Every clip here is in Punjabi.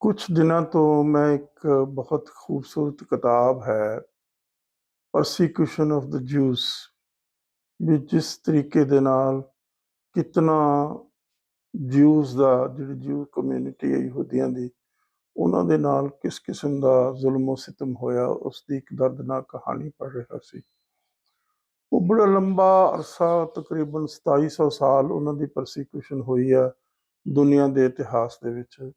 ਕੁਝ ਦਿਨਾਂ ਤੋਂ ਮੈਂ ਇੱਕ ਬਹੁਤ ਖੂਬਸੂਰਤ ਕਿਤਾਬ ਹੈ ਪਰਸੀਕਿਊਸ਼ਨ ਆਫ ਦ ਜੂਸ ਵੀ ਜਿਸ ਤਰੀਕੇ ਦੇ ਨਾਲ ਕਿਤਨਾ ਜੂਸ ਦਾ, ਜਿਹੜੀ ਜੂ ਕਮਿਊਨਿਟੀ ਹੈ ਯਹੂਦੀਆਂ ਦੀ, ਉਹਨਾਂ ਦੇ ਨਾਲ ਕਿਸ ਕਿਸਮ ਦਾ ਜ਼ੁਲਮ ਸਿਤਮ ਹੋਇਆ ਉਸ ਦੀ ਇੱਕ ਦਰਦਨਾਕ ਕਹਾਣੀ ਪੜ੍ਹ ਰਿਹਾ ਸੀ। ਉਹ ਬੜਾ ਲੰਬਾ ਅਰਸਾ, ਤਕਰੀਬਨ 2700 ਸਾਲ ਉਹਨਾਂ ਦੀ ਪਰਸੀਕਿਊਸ਼ਨ ਹੋਈ ਆ ਦੁਨੀਆ ਦੇ ਇਤਿਹਾਸ ਦੇ ਵਿੱਚ।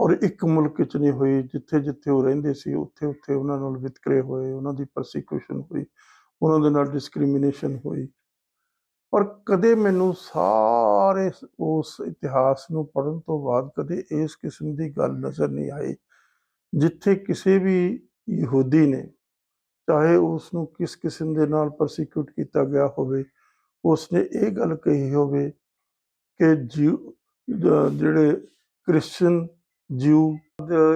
ਔਰ ਇੱਕ ਮੁਲਕ ਚ ਨਹੀਂ ਹੋਈ, ਜਿੱਥੇ ਜਿੱਥੇ ਉਹ ਰਹਿੰਦੇ ਸੀ, ਉੱਥੇ ਉੱਥੇ ਉਹਨਾਂ ਨਾਲ ਵਿਤਕਰੇ ਹੋਏ, ਉਹਨਾਂ ਦੀ ਪਰਸੀਕਿਊਸ਼ਨ ਹੋਈ, ਉਹਨਾਂ ਦੇ ਨਾਲ ਡਿਸਕ੍ਰਿਮੀਨੇਸ਼ਨ ਹੋਈ। ਪਰ ਕਦੇ ਮੈਨੂੰ ਸਾਰੇ ਉਸ ਇਤਿਹਾਸ ਨੂੰ ਪੜ੍ਹਨ ਤੋਂ ਬਾਅਦ ਕਦੇ ਇਸ ਕਿਸਮ ਦੀ ਗੱਲ ਨਜ਼ਰ ਨਹੀਂ ਆਈ, ਜਿੱਥੇ ਕਿਸੇ ਵੀ ਯਹੂਦੀ ਨੇ, ਚਾਹੇ ਉਸ ਨੂੰ ਕਿਸ ਕਿਸਮ ਦੇ ਨਾਲ ਪਰਸੀਕਿਊਟ ਕੀਤਾ ਗਿਆ ਹੋਵੇ, ਉਸਨੇ ਇਹ ਗੱਲ ਕਹੀ ਹੋਵੇ ਕਿ ਜਿਉ ਜਿਹੜੇ ਕ੍ਰਿਸਚੀਅਨ ਜਿਉ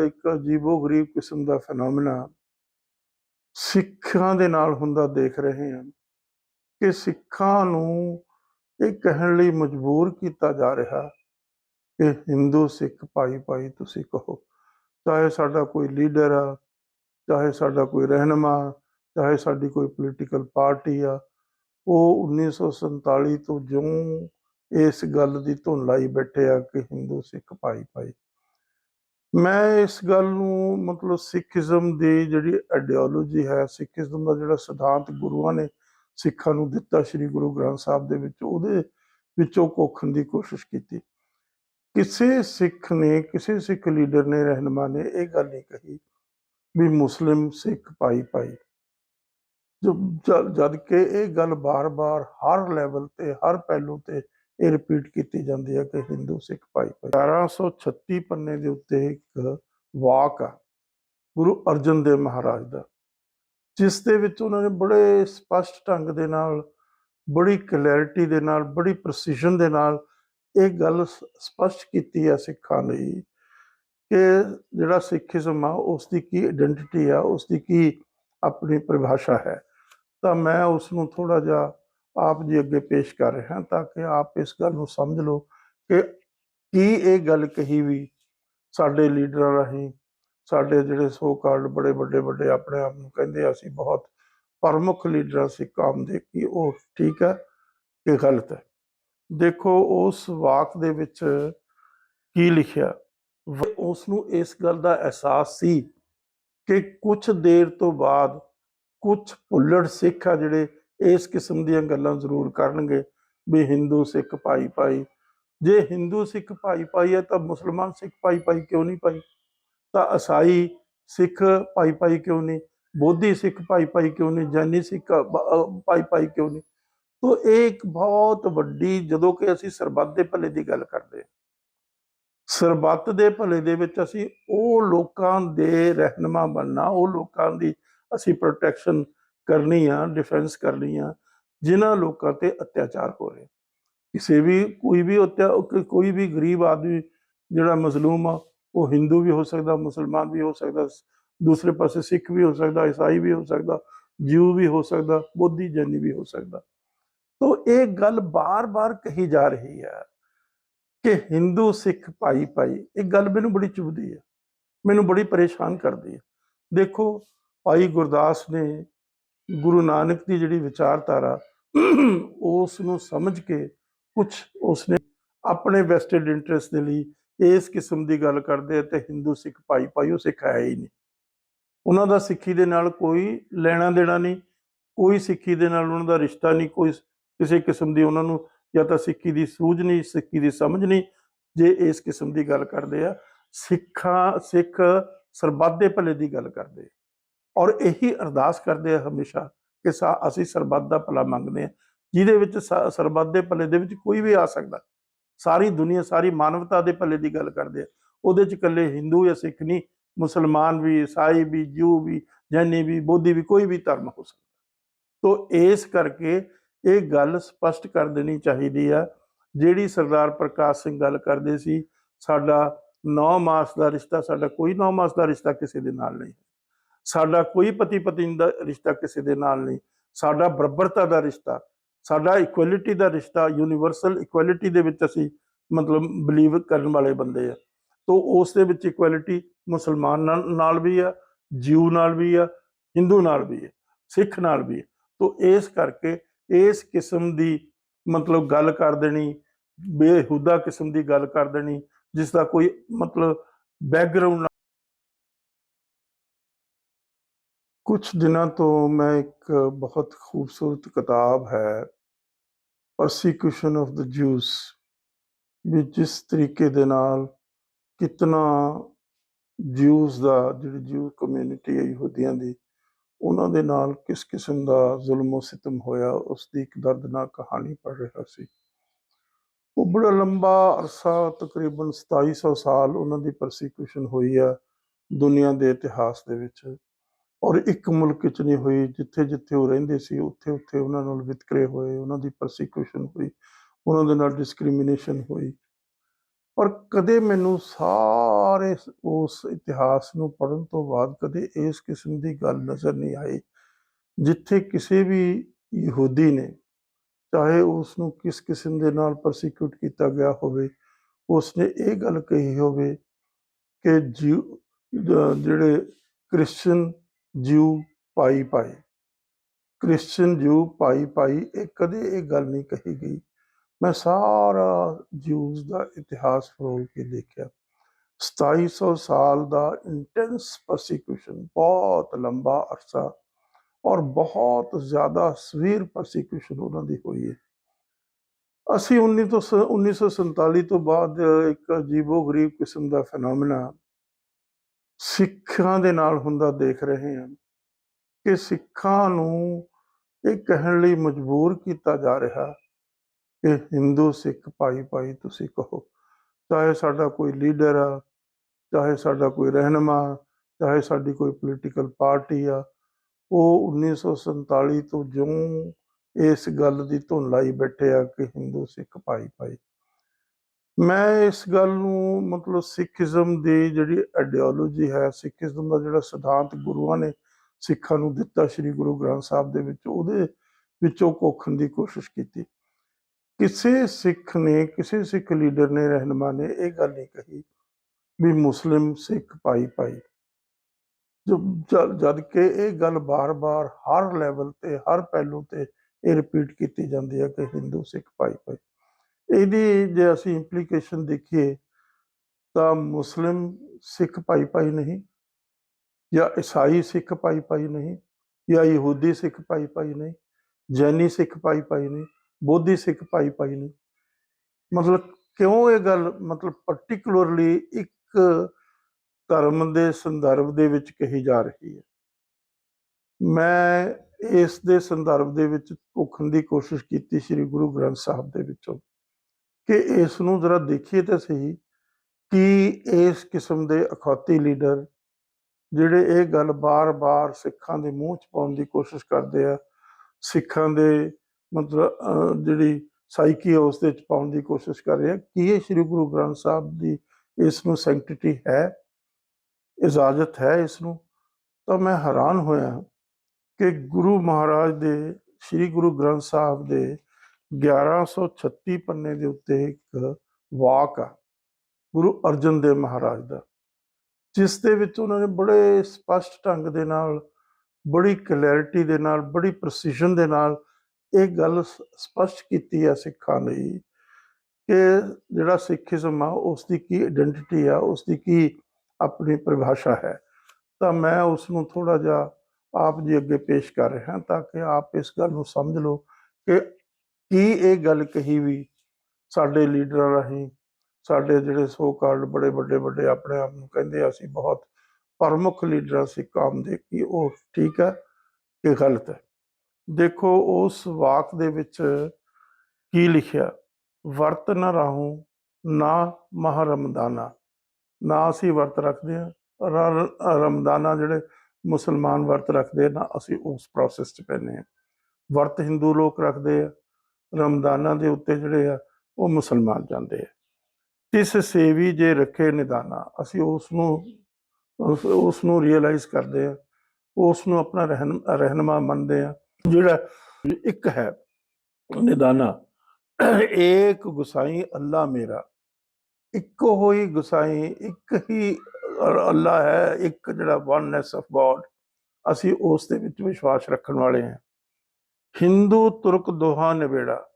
ਇੱਕ ਅਜੀਬੋ-ਗਰੀਬ ਕਿਸਮ ਦਾ ਫੈਨੋਮੀਨਾ ਸਿੱਖਾਂ ਦੇ ਨਾਲ ਹੁੰਦਾ ਦੇਖ ਰਹੇ ਹਾਂ ਕਿ ਸਿੱਖਾਂ ਨੂੰ ਇਹ ਕਹਿਣ ਲਈ ਮਜਬੂਰ ਕੀਤਾ ਜਾ ਰਿਹਾ ਕਿ ਹਿੰਦੂ ਸਿੱਖ ਭਾਈ ਭਾਈ, ਤੁਸੀਂ ਕਹੋ, ਚਾਹੇ ਸਾਡਾ ਕੋਈ ਲੀਡਰ ਆ, ਚਾਹੇ ਸਾਡਾ ਕੋਈ ਰਹਿਨਮਾ, ਚਾਹੇ ਸਾਡੀ ਕੋਈ ਪੋਲੀਟੀਕਲ ਪਾਰਟੀ ਆ, ਉਹ 1947 ਤੋਂ ਜਿਉਂ ਇਸ ਗੱਲ ਦੀ ਧੁਨ ਲਾਈ ਬੈਠੇ ਆ ਕਿ ਹਿੰਦੂ ਸਿੱਖ ਭਾਈ ਭਾਈ ਮੈਂ ਇਸ ਗੱਲ ਨੂੰ ਮਤਲਬ ਸਿੱਖੀਜ਼ਮ ਦੀ ਜਿਹੜੀ ਆਈਡੀਓਲੋਜੀ ਹੈ, ਸਿੱਖੀਜ਼ਮ ਦਾ ਜਿਹੜਾ ਸਿਧਾਂਤ ਗੁਰੂਆਂ ਨੇ ਸਿੱਖਾਂ ਨੂੰ ਦਿੱਤਾ ਸ੍ਰੀ ਗੁਰੂ ਗ੍ਰੰਥ ਸਾਹਿਬ ਦੇ ਵਿੱਚ, ਉਹਦੇ ਵਿੱਚੋਂ ਕੋਖਣ ਦੀ ਕੋਸ਼ਿਸ਼ ਕੀਤੀ। ਕਿਸੇ ਸਿੱਖ ਨੇ, ਕਿਸੇ ਸਿੱਖ ਲੀਡਰ ਨੇ, ਰਹਿਨਮਾ ਨੇ ਇਹ ਗੱਲ ਨਹੀਂ ਕਹੀ ਵੀ ਮੁਸਲਿਮ ਸਿੱਖ ਭਾਈ ਭਾਈ। ਜੋ, ਜਦ ਜਦ ਕਿ ਇਹ ਗੱਲ ਬਾਰ-ਬਾਰ ਹਰ ਲੈਵਲ ਤੇ, ਹਰ ਪਹਿਲੂ ਤੇ ਇਹ ਰਿਪੀਟ ਕੀਤੀ ਜਾਂਦੀ ਹੈ ਕਿ ਹਿੰਦੂ ਸਿੱਖ ਭਾਈ ਭਾਈ 1136 ਪੰਨੇ ਦੇ ਉੱਤੇ ਇੱਕ ਵਾਕ ਆ, ਗੁਰੂ ਅਰਜਨ ਦੇਵ ਮਹਾਰਾਜ ਦਾ, ਜਿਸ ਦੇ ਵਿੱਚ ਉਹਨਾਂ ਨੇ ਬੜੇ ਸਪਸ਼ਟ ਢੰਗ ਦੇ ਨਾਲ, ਬੜੀ ਕਲੈਰਿਟੀ ਦੇ ਨਾਲ, ਬੜੀ ਪ੍ਰੈਸੀਜਨ ਦੇ ਨਾਲ ਇਹ ਗੱਲ ਸ- ਸਪਸ਼ਟ ਕੀਤੀ ਹੈ ਸਿੱਖਾਂ ਲਈ ਕਿ ਜਿਹੜਾ ਸਿੱਖੀਜ਼ਮ ਆ ਉਸ ਦੀ ਕੀ ਆਇਡੈਂਟੀਟੀ ਆ ਉਸ ਦੀ ਕੀ ਆਪਣੀ ਪਰਿਭਾਸ਼ਾ ਹੈ। ਤਾਂ ਮੈਂ ਉਸ ਨੂੰ ਥੋੜਾ ਜਿਹਾ ਆਪ ਜੀ ਅੱਗੇ ਪੇਸ਼ ਕਰ ਰਿਹਾ ਤਾਂ ਕਿ ਆਪ ਇਸ ਗੱਲ ਨੂੰ ਸਮਝ ਲਓ ਕਿ ਕੀ ਇਹ ਗੱਲ ਕਹੀ ਵੀ ਸਾਡੇ ਲੀਡਰਾਂ ਰਾਹੀਂ ਸਾਡੇ ਜਿਹੜੇ ਸੋ ਕਾਲਡ ਬੜੇ ਵੱਡੇ ਵੱਡੇ ਆਪਣੇ ਆਪ ਨੂੰ ਕਹਿੰਦੇ ਅਸੀਂ ਬਹੁਤ ਪ੍ਰਮੁੱਖ ਲੀਡਰਾਂ ਸਿੱਖ ਕੌਮ ਦੇ ਕੀ ਉਹ ਠੀਕ ਹੈ ਕਿ ਗਲਤ ਹੈ। ਦੇਖੋ, ਉਸ ਵਾਕ ਦੇ ਵਿੱਚ ਕੀ ਲਿਖਿਆ? ਵ- ਉਸ ਨੂੰ ਇਸ ਗੱਲ ਦਾ ਅਹਿਸਾਸ ਸੀ ਕਿ ਕੁਝ ਦੇਰ ਤੋਂ ਬਾਅਦ ਕੁਝ ਭੁੱਲੜ ਸਿੱਖ ਆ ਜਿਹੜੇ ਇਸ ਕਿਸਮ ਦੀਆਂ ਗੱਲਾਂ ਜ਼ਰੂਰ ਕਰਨਗੇ ਵੀ ਹਿੰਦੂ ਸਿੱਖ ਭਾਈ ਭਾਈ। ਜੇ ਹਿੰਦੂ ਸਿੱਖ ਭਾਈ ਭਾਈ ਹੈ ਤਾਂ ਮੁਸਲਮਾਨ ਸਿੱਖ ਭਾਈ ਭਾਈ ਕਿਉਂ ਨਹੀਂ ਭਾਈ? ਤਾਂ ਈਸਾਈ ਸਿੱਖ ਭਾਈ ਭਾਈ ਕਿਉਂ ਨਹੀਂ? ਬੋਧੀ ਸਿੱਖ ਭਾਈ ਭਾਈ ਕਿਉਂ ਨਹੀਂ? ਜੈਨੀ ਸਿੱਖ ਭਾਈ ਭਾਈ ਕਿਉਂ ਨਹੀਂ? ਤੋ ਇਹ ਇੱਕ ਬਹੁਤ ਵੱਡੀ, ਜਦੋਂ ਕਿ ਅਸੀਂ ਸਰਬੱਤ ਦੇ ਭਲੇ ਦੀ ਗੱਲ ਕਰਦੇ ਸਰਬੱਤ ਦੇ ਭਲੇ ਦੇ ਵਿੱਚ ਅਸੀਂ ਉਹ ਲੋਕਾਂ ਦੇ ਰਹਿਨਮਾ ਬਣਨਾ, ਉਹ ਲੋਕਾਂ ਦੀ ਅਸੀਂ ਪ੍ਰੋਟੈਕਸ਼ਨ ਕਰਨੀ ਆ ਡਿਫੈਂਸ ਕਰਨੀ ਆ ਜਿਨ੍ਹਾਂ ਲੋਕਾਂ ਤੇ ਅਤਿਆਚਾਰ ਹੋ ਰਿਹਾ। ਕਿਸੇ ਵੀ, ਕੋਈ ਵੀ ਕੋਈ- ਵੀ ਗਰੀਬ ਆਦਮੀ ਜਿਹੜਾ ਮਜ਼ਲੂਮ ਆ, ਉਹ ਹਿੰਦੂ ਵੀ ਹੋ ਸਕਦਾ, ਮੁਸਲਮਾਨ ਵੀ ਹੋ ਸਕਦਾ, ਦੂਸਰੇ ਪਾਸੇ ਸਿੱਖ ਵੀ ਹੋ ਸਕਦਾ, ਈਸਾਈ ਵੀ ਹੋ ਸਕਦਾ, ਜਿਊ ਵੀ ਹੋ ਸਕਦਾ, ਬੋਧੀ ਜੈਨੀ ਵੀ ਹੋ ਸਕਦਾ। ਤੋ ਇਹ ਗੱਲ ਬਾਰ-ਬਾਰ ਕਹੀ ਜਾ ਰਹੀ ਹੈ ਕਿ ਹਿੰਦੂ ਸਿੱਖ ਭਾਈ ਭਾਈ ਇਹ ਗੱਲ ਮੈਨੂੰ ਬੜੀ ਚੁਭਦੀ ਹੈ। ਮੈਨੂੰ ਬੜੀ ਪਰੇਸ਼ਾਨ ਕਰਦੀ ਹੈ। ਦੇਖੋ, ਭਾਈ ਗੁਰਦਾਸ ਨੇ ਗੁਰੂ ਨਾਨਕ ਦੀ ਜਿਹੜੀ ਵਿਚਾਰਧਾਰਾ ਉਸ ਨੂੰ ਸਮਝ ਕੇ ਕੁਝ ਉਸਨੇ ਆਪਣੇ ਵੈਸਟਡ ਇੰਟਰਸਟ ਦੇ ਲਈ ਇਸ ਕਿਸਮ ਦੀ ਗੱਲ ਕਰਦੇ ਆ ਤੇ ਹਿੰਦੂ ਸਿੱਖ ਭਾਈ ਭਾਈ ਉਹ ਸਿੱਖ ਹੈ ਹੀ ਨਹੀਂ। ਉਹਨਾਂ ਦਾ ਸਿੱਖੀ ਦੇ ਨਾਲ ਕੋਈ ਲੈਣਾ ਦੇਣਾ ਨਹੀਂ, ਕੋਈ ਸਿੱਖੀ ਦੇ ਨਾਲ ਉਹਨਾਂ ਦਾ ਰਿਸ਼ਤਾ ਨਹੀਂ, ਕੋਈ ਕਿਸੇ ਕਿਸਮ ਦੀ ਉਹਨਾਂ ਨੂੰ ਜਾਂ ਤਾਂ ਸਿੱਖੀ ਦੀ ਸੂਝ ਨਹੀਂ, ਸਿੱਖੀ ਦੀ ਸਮਝ ਨਹੀਂ, ਜੇ ਇਸ ਕਿਸਮ ਦੀ ਗੱਲ ਕਰਦੇ ਆ, ਸਿੱਖਾਂ, ਸਿੱਖ ਸਰਬੱਤ ਦੇ ਭਲੇ ਦੀ ਗੱਲ ਕਰਦੇ ਆ। ਔਰ ਇਹੀ ਅਰਦਾਸ ਕਰਦੇ ਆ ਹਮੇਸ਼ਾ ਕਿ ਸਾ- ਅਸੀਂ ਸਰਬੱਤ ਦਾ ਭਲਾ ਮੰਗਦੇ ਆ ਜਿਹਦੇ ਵਿੱਚ ਸ- ਸਰਬੱਤ ਦੇ ਭਲੇ ਦੇ ਵਿੱਚ ਕੋਈ ਵੀ ਆ ਸਕਦਾ। ਸਾਰੀ ਦੁਨੀਆ, ਸਾਰੀ ਮਾਨਵਤਾ ਦੇ ਭਲੇ ਦੀ ਗੱਲ ਕਰਦੇ ਆ। ਉਹਦੇ ਚ ਇਕੱਲੇ ਹਿੰਦੂ ਜਾਂ ਸਿੱਖ ਨਹੀਂ, ਮੁਸਲਮਾਨ ਵੀ, ਈਸਾਈ ਵੀ ਜੂ ਵੀ, ਜੈਨੀ ਵੀ, ਬੋਧੀ ਵੀ, ਕੋਈ ਵੀ ਧਰਮ ਹੋ ਸਕਦਾ। ਤੋ ਇਸ ਕਰਕੇ ਇਹ ਗੱਲ ਸਪਸ਼ਟ ਕਰ ਦੇਣੀ ਚਾਹੀਦੀ ਆ। ਜਿਹੜੀ ਸਰਦਾਰ ਪ੍ਰਕਾਸ਼ ਸਿੰਘ ਗੱਲ ਕਰਦੇ ਸੀ, ਸਾਡਾ 9 ਮਾਸ ਦਾ ਰਿਸ਼ਤਾ, ਸਾਡਾ ਕੋਈ 9 ਮਾਸ ਦਾ ਰਿਸ਼ਤਾ ਕਿਸੇ ਦੇ ਨਾਲ ਨਹੀਂ। ਸਾਡਾ ਕੋਈ ਪਤੀ ਪਤਨੀ ਦਾ ਰਿਸ਼ਤਾ ਕਿਸੇ ਦੇ ਨਾਲ ਨਹੀਂ। ਸਾਡਾ ਬਰਾਬਰਤਾ ਦਾ ਰਿਸ਼ਤਾ, ਸਾਡਾ ਇਕੁਐਲਿਟੀ ਦਾ ਰਿਸ਼ਤਾ ਯੂਨੀਵਰਸਲ ਇਕੁਐਲਿਟੀ ਦੇ ਵਿੱਚ ਅਸੀਂ ਮਤਲਬ ਬਲੀਵ ਕਰਨ ਵਾਲੇ ਬੰਦੇ ਆ। ਤੋ ਉਸ ਦੇ ਵਿੱਚ ਇਕੁਐਲਿਟੀ ਮੁਸਲਮਾਨ ਨਾਲ ਨਾਲ ਵੀ ਆ, ਜਿਊ ਨਾਲ ਵੀ ਆ, ਹਿੰਦੂ ਨਾਲ ਵੀ ਹੈ ਸਿੱਖ ਨਾਲ ਵੀ ਹੈ ਤੋ ਇਸ ਕਰਕੇ ਇਸ ਕਿਸਮ ਦੀ ਮਤਲਬ ਗੱਲ ਕਰ ਦੇਣੀ, ਬੇਹੁਦਾ ਕਿਸਮ ਦੀ ਗੱਲ ਕਰ ਦੇਣੀ ਜਿਸ ਦਾ ਕੋਈ ਮਤਲਬ ਬੈਕਗ੍ਰਾਉਂਡ ਕੁਝ ਦਿਨਾਂ ਤੋਂ ਮੈਂ ਇੱਕ ਬਹੁਤ ਖੂਬਸੂਰਤ ਕਿਤਾਬ ਹੈ ਪਰਸੀਕਿਊਸ਼ਨ ਆਫ ਦ ਜੂਸ, ਵੀ ਜਿਸ ਤਰੀਕੇ ਦੇ ਨਾਲ ਕਿਤਨਾ ਜੂਸ ਦਾ, ਜਿਹੜੀ ਜੂ ਕਮਿਊਨਿਟੀ ਹੈ ਯਹੂਦੀਆਂ ਦੀ, ਉਹਨਾਂ ਦੇ ਨਾਲ ਕਿਸ ਕਿਸਮ ਦਾ ਜ਼ੁਲਮ ਸਿਤਮ ਹੋਇਆ ਉਸ ਦੀ ਇੱਕ ਦਰਦਨਾਕ ਕਹਾਣੀ ਪੜ੍ਹ ਰਿਹਾ ਸੀ। ਉਹ ਬੜਾ ਲੰਬਾ ਅਰਸਾ, ਤਕਰੀਬਨ 2700 ਸਾਲ ਉਹਨਾਂ ਦੀ ਪਰਸੀਕਿਊਸ਼ਨ ਹੋਈ ਆ ਦੁਨੀਆ ਦੇ ਇਤਿਹਾਸ ਦੇ ਵਿੱਚ। ਔਰ ਇੱਕ ਮੁਲਕ ਚ ਨਹੀਂ ਹੋਈ, ਜਿੱਥੇ ਜਿੱਥੇ ਉਹ ਰਹਿੰਦੇ ਸੀ, ਉੱਥੇ ਉੱਥੇ ਉਹਨਾਂ ਨਾਲ ਵਿਤਕਰੇ ਹੋਏ, ਉਹਨਾਂ ਦੀ ਪਰਸੀਕਿਊਸ਼ਨ ਹੋਈ, ਉਹਨਾਂ ਦੇ ਨਾਲ ਡਿਸਕ੍ਰਿਮੀਨੇਸ਼ਨ ਹੋਈ। ਪਰ ਕਦੇ ਮੈਨੂੰ ਸਾਰੇ ਉਸ ਇਤਿਹਾਸ ਨੂੰ ਪੜ੍ਹਨ ਤੋਂ ਬਾਅਦ ਕਦੇ ਇਸ ਕਿਸਮ ਦੀ ਗੱਲ ਨਜ਼ਰ ਨਹੀਂ ਆਈ, ਜਿੱਥੇ ਕਿਸੇ ਵੀ ਯਹੂਦੀ ਨੇ, ਚਾਹੇ ਉਸ ਨੂੰ ਕਿਸ ਕਿਸਮ ਦੇ ਨਾਲ ਪਰਸੀਕਿਊਟ ਕੀਤਾ ਗਿਆ ਹੋਵੇ ਉਸ ਨੇ ਇਹ ਗੱਲ ਕਹੀ ਹੋਵੇ ਕਿ ਜਿਉ ਜਿਹੜੇ ਕ੍ਰਿਸਚੀਅਨ ਜਿਉ ਪਾਈ ਭਾਈ ਕ੍ਰਿਸਚੀਅਨ ਜਿਉ ਭਾਈ ਭਾਈ ਇਹ ਕਦੇ ਇਹ ਗੱਲ ਨਹੀਂ ਕਹੀ ਗਈ। ਮੈਂ ਸਾਰਾ ਜਿਊਸ ਦਾ ਇਤਿਹਾਸ ਫਰੋਲ ਕੇ ਦੇਖਿਆ। 2700 ਸਾਲ ਦਾ ਇੰਟੈਂਸ ਪਰਸੀਕਿਊਸ਼ਨ ਬਹੁਤ ਲੰਬਾ ਅਰਸਾ ਔਰ ਬਹੁਤ ਜ਼ਿਆਦਾ ਸਵੀਰ ਪਰਸੀਕਿਊਸ਼ਨ ਉਹਨਾਂ ਦੀ ਹੋਈ ਹੈ ਅਸੀਂ 19 ਤੋਂ ਸ- 1947 ਤੋਂ ਬਾਅਦ ਇੱਕ ਅਜੀਬੋ ਗਰੀਬ ਕਿਸਮ ਦਾ ਫੈਨੋਮੇਨਾ ਸਿੱਖਾਂ ਦੇ ਨਾਲ ਹੁੰਦਾ ਦੇਖ ਰਹੇ ਹਾਂ ਕਿ ਸਿੱਖਾਂ ਨੂੰ ਇਹ ਕਹਿਣ ਲਈ ਮਜਬੂਰ ਕੀਤਾ ਜਾ ਰਿਹਾ ਕਿ ਹਿੰਦੂ ਸਿੱਖ ਭਾਈ ਭਾਈ, ਤੁਸੀਂ ਕਹੋ, ਚਾਹੇ ਸਾਡਾ ਕੋਈ ਲੀਡਰ ਆ, ਚਾਹੇ ਸਾਡਾ ਕੋਈ ਰਹਿਨਮਾ, ਚਾਹੇ ਸਾਡੀ ਕੋਈ ਪੋਲੀਟੀਕਲ ਪਾਰਟੀ ਆ, ਉਹ 1947 ਤੋਂ ਜਿਉਂ ਇਸ ਗੱਲ ਦੀ ਧੁਨ ਲਾਈ ਬੈਠੇ ਆ ਕਿ ਹਿੰਦੂ ਸਿੱਖ ਭਾਈ ਭਾਈ ਮੈਂ ਇਸ ਗੱਲ ਨੂੰ ਮਤਲਬ ਸਿੱਖੀਜ਼ਮ ਦੀ ਜਿਹੜੀ ਆਈਡੀਓਲੋਜੀ ਹੈ, ਸਿੱਖੀਜ਼ਮ ਦਾ ਜਿਹੜਾ ਸਿਧਾਂਤ ਗੁਰੂਆਂ ਨੇ ਸਿੱਖਾਂ ਨੂੰ ਦਿੱਤਾ ਸ੍ਰੀ ਗੁਰੂ ਗ੍ਰੰਥ ਸਾਹਿਬ ਦੇ ਵਿੱਚ, ਉਹਦੇ ਵਿੱਚੋਂ ਕੋਖਣ ਦੀ ਕੋਸ਼ਿਸ਼ ਕੀਤੀ। ਕਿਸੇ ਸਿੱਖ ਨੇ, ਕਿਸੇ ਸਿੱਖ ਲੀਡਰ ਨੇ, ਰਹਿਨਮਾ ਨੇ ਇਹ ਗੱਲ ਨਹੀਂ ਕਹੀ ਵੀ ਮੁਸਲਿਮ ਸਿੱਖ ਭਾਈ ਭਾਈ। ਜੋ ਜਦ ਕਿ ਇਹ ਗੱਲ ਬਾਰ-ਬਾਰ ਹਰ ਲੈਵਲ ਤੇ, ਹਰ ਪਹਿਲੂ ਤੇ ਇਹ ਰਿਪੀਟ ਕੀਤੀ ਜਾਂਦੀ ਹੈ ਕਿ ਹਿੰਦੂ ਸਿੱਖ ਭਾਈ ਭਾਈ। ਇਹਦੀ ਜੇ ਅਸੀਂ ਇੰਪਲੀਕੇਸ਼ਨ ਦੇਖੀਏ ਤਾਂ ਮੁਸਲਿਮ ਸਿੱਖ ਭਾਈ ਭਾਈ ਨਹੀਂ, ਜਾਂ ਈਸਾਈ ਸਿੱਖ ਭਾਈ ਭਾਈ ਨਹੀਂ, ਜਾਂ ਯਹੂਦੀ ਸਿੱਖ ਭਾਈ ਭਾਈ ਨਹੀਂ, ਜੈਨੀ ਸਿੱਖ ਭਾਈ ਭਾਈ ਨਹੀਂ, ਬੋਧੀ ਸਿੱਖ ਭਾਈ ਭਾਈ ਨਹੀਂ। ਮਤਲਬ ਕਿਉਂ ਇਹ ਗੱਲ, ਮਤਲਬ ਪਾਰਟਿਕੂਲਰਲੀ ਇੱਕ ਧਰਮ ਦੇ ਸੰਦਰਭ ਦੇ ਵਿੱਚ ਕਹੀ ਜਾ ਰਹੀ ਹੈ। ਮੈਂ ਇਸ ਦੇ ਸੰਦਰਭ ਦੇ ਵਿੱਚ ਭੁੱਖਣ ਦੀ ਕੋਸ਼ਿਸ਼ ਕੀਤੀ ਸ੍ਰੀ ਗੁਰੂ ਗ੍ਰੰਥ ਸਾਹਿਬ ਦੇ ਵਿੱਚੋਂ। ਕਿ ਇਸ ਨੂੰ ਜ਼ਰਾ ਦੇਖੀਏ ਤਾਂ ਸਹੀ ਕਿ ਇਸ ਕਿਸਮ ਦੇ ਅਖੌਤੀ ਲੀਡਰ ਜਿਹੜੇ ਇਹ ਗੱਲ ਬਾਰ-ਬਾਰ ਸਿੱਖਾਂ ਦੇ ਮੂੰਹ 'ਚ ਪਾਉਣ ਦੀ ਕੋਸ਼ਿਸ਼ ਕਰਦੇ ਆ, ਸਿੱਖਾਂ ਦੇ ਮਤਲਬ ਜਿਹੜੀ ਸਾਈਕੀ ਹੈ ਉਸ ਦੇ ਵਿੱਚ ਪਾਉਣ ਦੀ ਕੋਸ਼ਿਸ਼ ਕਰ ਰਹੇ ਆ, ਕੀ ਇਹ ਸ੍ਰੀ ਗੁਰੂ ਗ੍ਰੰਥ ਸਾਹਿਬ ਦੀ ਇਸ ਨੂੰ ਸੈਂਕਟਿਟੀ ਹੈ, ਇਜਾਜ਼ਤ ਹੈ ਇਸ ਨੂੰ? ਤਾਂ ਮੈਂ ਹੈਰਾਨ ਹੋਇਆ ਕਿ ਗੁਰੂ ਮਹਾਰਾਜ ਦੇ, ਸ੍ਰੀ ਗੁਰੂ ਗ੍ਰੰਥ ਸਾਹਿਬ ਦੇ 1136 ਪੰਨੇ ਦੇ ਉੱਤੇ ਇੱਕ ਵਾਕ ਆ, ਗੁਰੂ ਅਰਜਨ ਦੇਵ ਮਹਾਰਾਜ ਦਾ, ਜਿਸ ਦੇ ਵਿੱਚ ਉਹਨਾਂ ਨੇ ਬੜੇ ਸਪਸ਼ਟ ਢੰਗ ਦੇ ਨਾਲ, ਬੜੀ ਕਲੈਰਿਟੀ ਦੇ ਨਾਲ, ਬੜੀ ਪ੍ਰੈਸੀਜਨ ਦੇ ਨਾਲ ਇਹ ਗੱਲ ਸਪਸ਼ਟ ਕੀਤੀ ਹੈ ਸਿੱਖਾਂ ਲਈ ਕਿ ਜਿਹੜਾ ਸਿੱਖੀਜ਼ਮ ਆ ਉਸ ਦੀ ਕੀ ਆਇਡੈਂਟੀਟੀ ਆ ਉਸ ਦੀ ਕੀ ਆਪਣੀ ਪਰਿਭਾਸ਼ਾ ਹੈ। ਤਾਂ ਮੈਂ ਉਸ ਨੂੰ ਥੋੜਾ ਜਿਹਾ ਆਪ ਜੀ ਅੱਗੇ ਪੇਸ਼ ਕਰ ਰਿਹਾ ਤਾਂ ਕਿ ਆਪ ਇਸ ਗੱਲ ਨੂੰ ਸਮਝ ਲਓ ਕਿ ਕੀ ਇਹ ਗੱਲ ਕਹੀ ਵੀ ਸਾਡੇ ਲੀਡਰਾਂ ਰਾਹੀਂ ਸਾਡੇ ਜਿਹੜੇ ਸੋ ਕਾਲਡ ਬੜੇ ਵੱਡੇ ਵੱਡੇ ਆਪਣੇ ਆਪ ਨੂੰ ਕਹਿੰਦੇ ਅਸੀਂ ਬਹੁਤ ਪ੍ਰਮੁੱਖ ਲੀਡਰਾਂ ਸੀ ਕਾਮ ਦੇ, ਕੀ ਉਹ ਠੀਕ ਹੈ ਕਿ ਗਲਤ ਹੈ? ਦੇਖੋ, ਉਸ ਵਾਕ ਦੇ ਵਿੱਚ ਕੀ ਲਿਖਿਆ? ਵਰਤ ਨਾ ਰਾਹੂ ਨਾ ਮਹ ਰਮਦਾਨਾ। ਨਾ ਅਸੀਂ ਵਰਤ ਰੱਖਦੇ ਆ ਰਮਦਾਨਾ ਜਿਹੜੇ ਮੁਸਲਮਾਨ ਵਰਤ ਰੱਖਦੇ ਨਾ ਅਸੀਂ ਉਸ ਪ੍ਰੋਸੈਸ 'ਚ ਪੈਨੇ ਆ ਵਰਤ ਹਿੰਦੂ ਲੋਕ ਰੱਖਦੇ ਆ ਰਮਦਾਨਾ ਦੇ ਉੱਤੇ ਜਿਹੜੇ ਆ, ਉਹ ਮੁਸਲਮਾਨ ਜਾਂਦੇ ਆ। ਤਿਸ ਸੇਵੀ ਜੇ ਰੱਖੇ ਨਿਦਾਨਾ, ਅਸੀਂ ਉਸ ਨੂੰ ਉਸ ਨੂੰ ਰੀਅਲਾਈਜ਼ ਕਰਦੇ ਆ ਉਸ ਨੂੰ ਆਪਣਾ ਰਹਿਨ, ਰਹਿਨਮਾ ਮੰਨਦੇ ਆ। ਜਿਹੜਾ ਇੱਕ ਹੈ, ਨਿਦਾਨਾ, ਏਕ ਗੁਸਾਈ ਅੱਲਾ ਮੇਰਾ। ਇੱਕੋ ਹੋਈ ਗੁਸਾਈ, ਇੱਕ ਹੀ ਅੱਲਾ ਹੈ, ਇੱਕ ਜਿਹੜਾ ਵਨਨੈਸ ਆਫ ਗੋਡ ਅਸੀਂ ਉਸ ਦੇ ਵਿੱਚ ਵਿਸ਼ਵਾਸ ਰੱਖਣ ਵਾਲੇ ਹਾਂ ਹਿੰਦੂ ਤੁਰਕ ਦੋਹਾਂ ਨਿਬੇੜਾ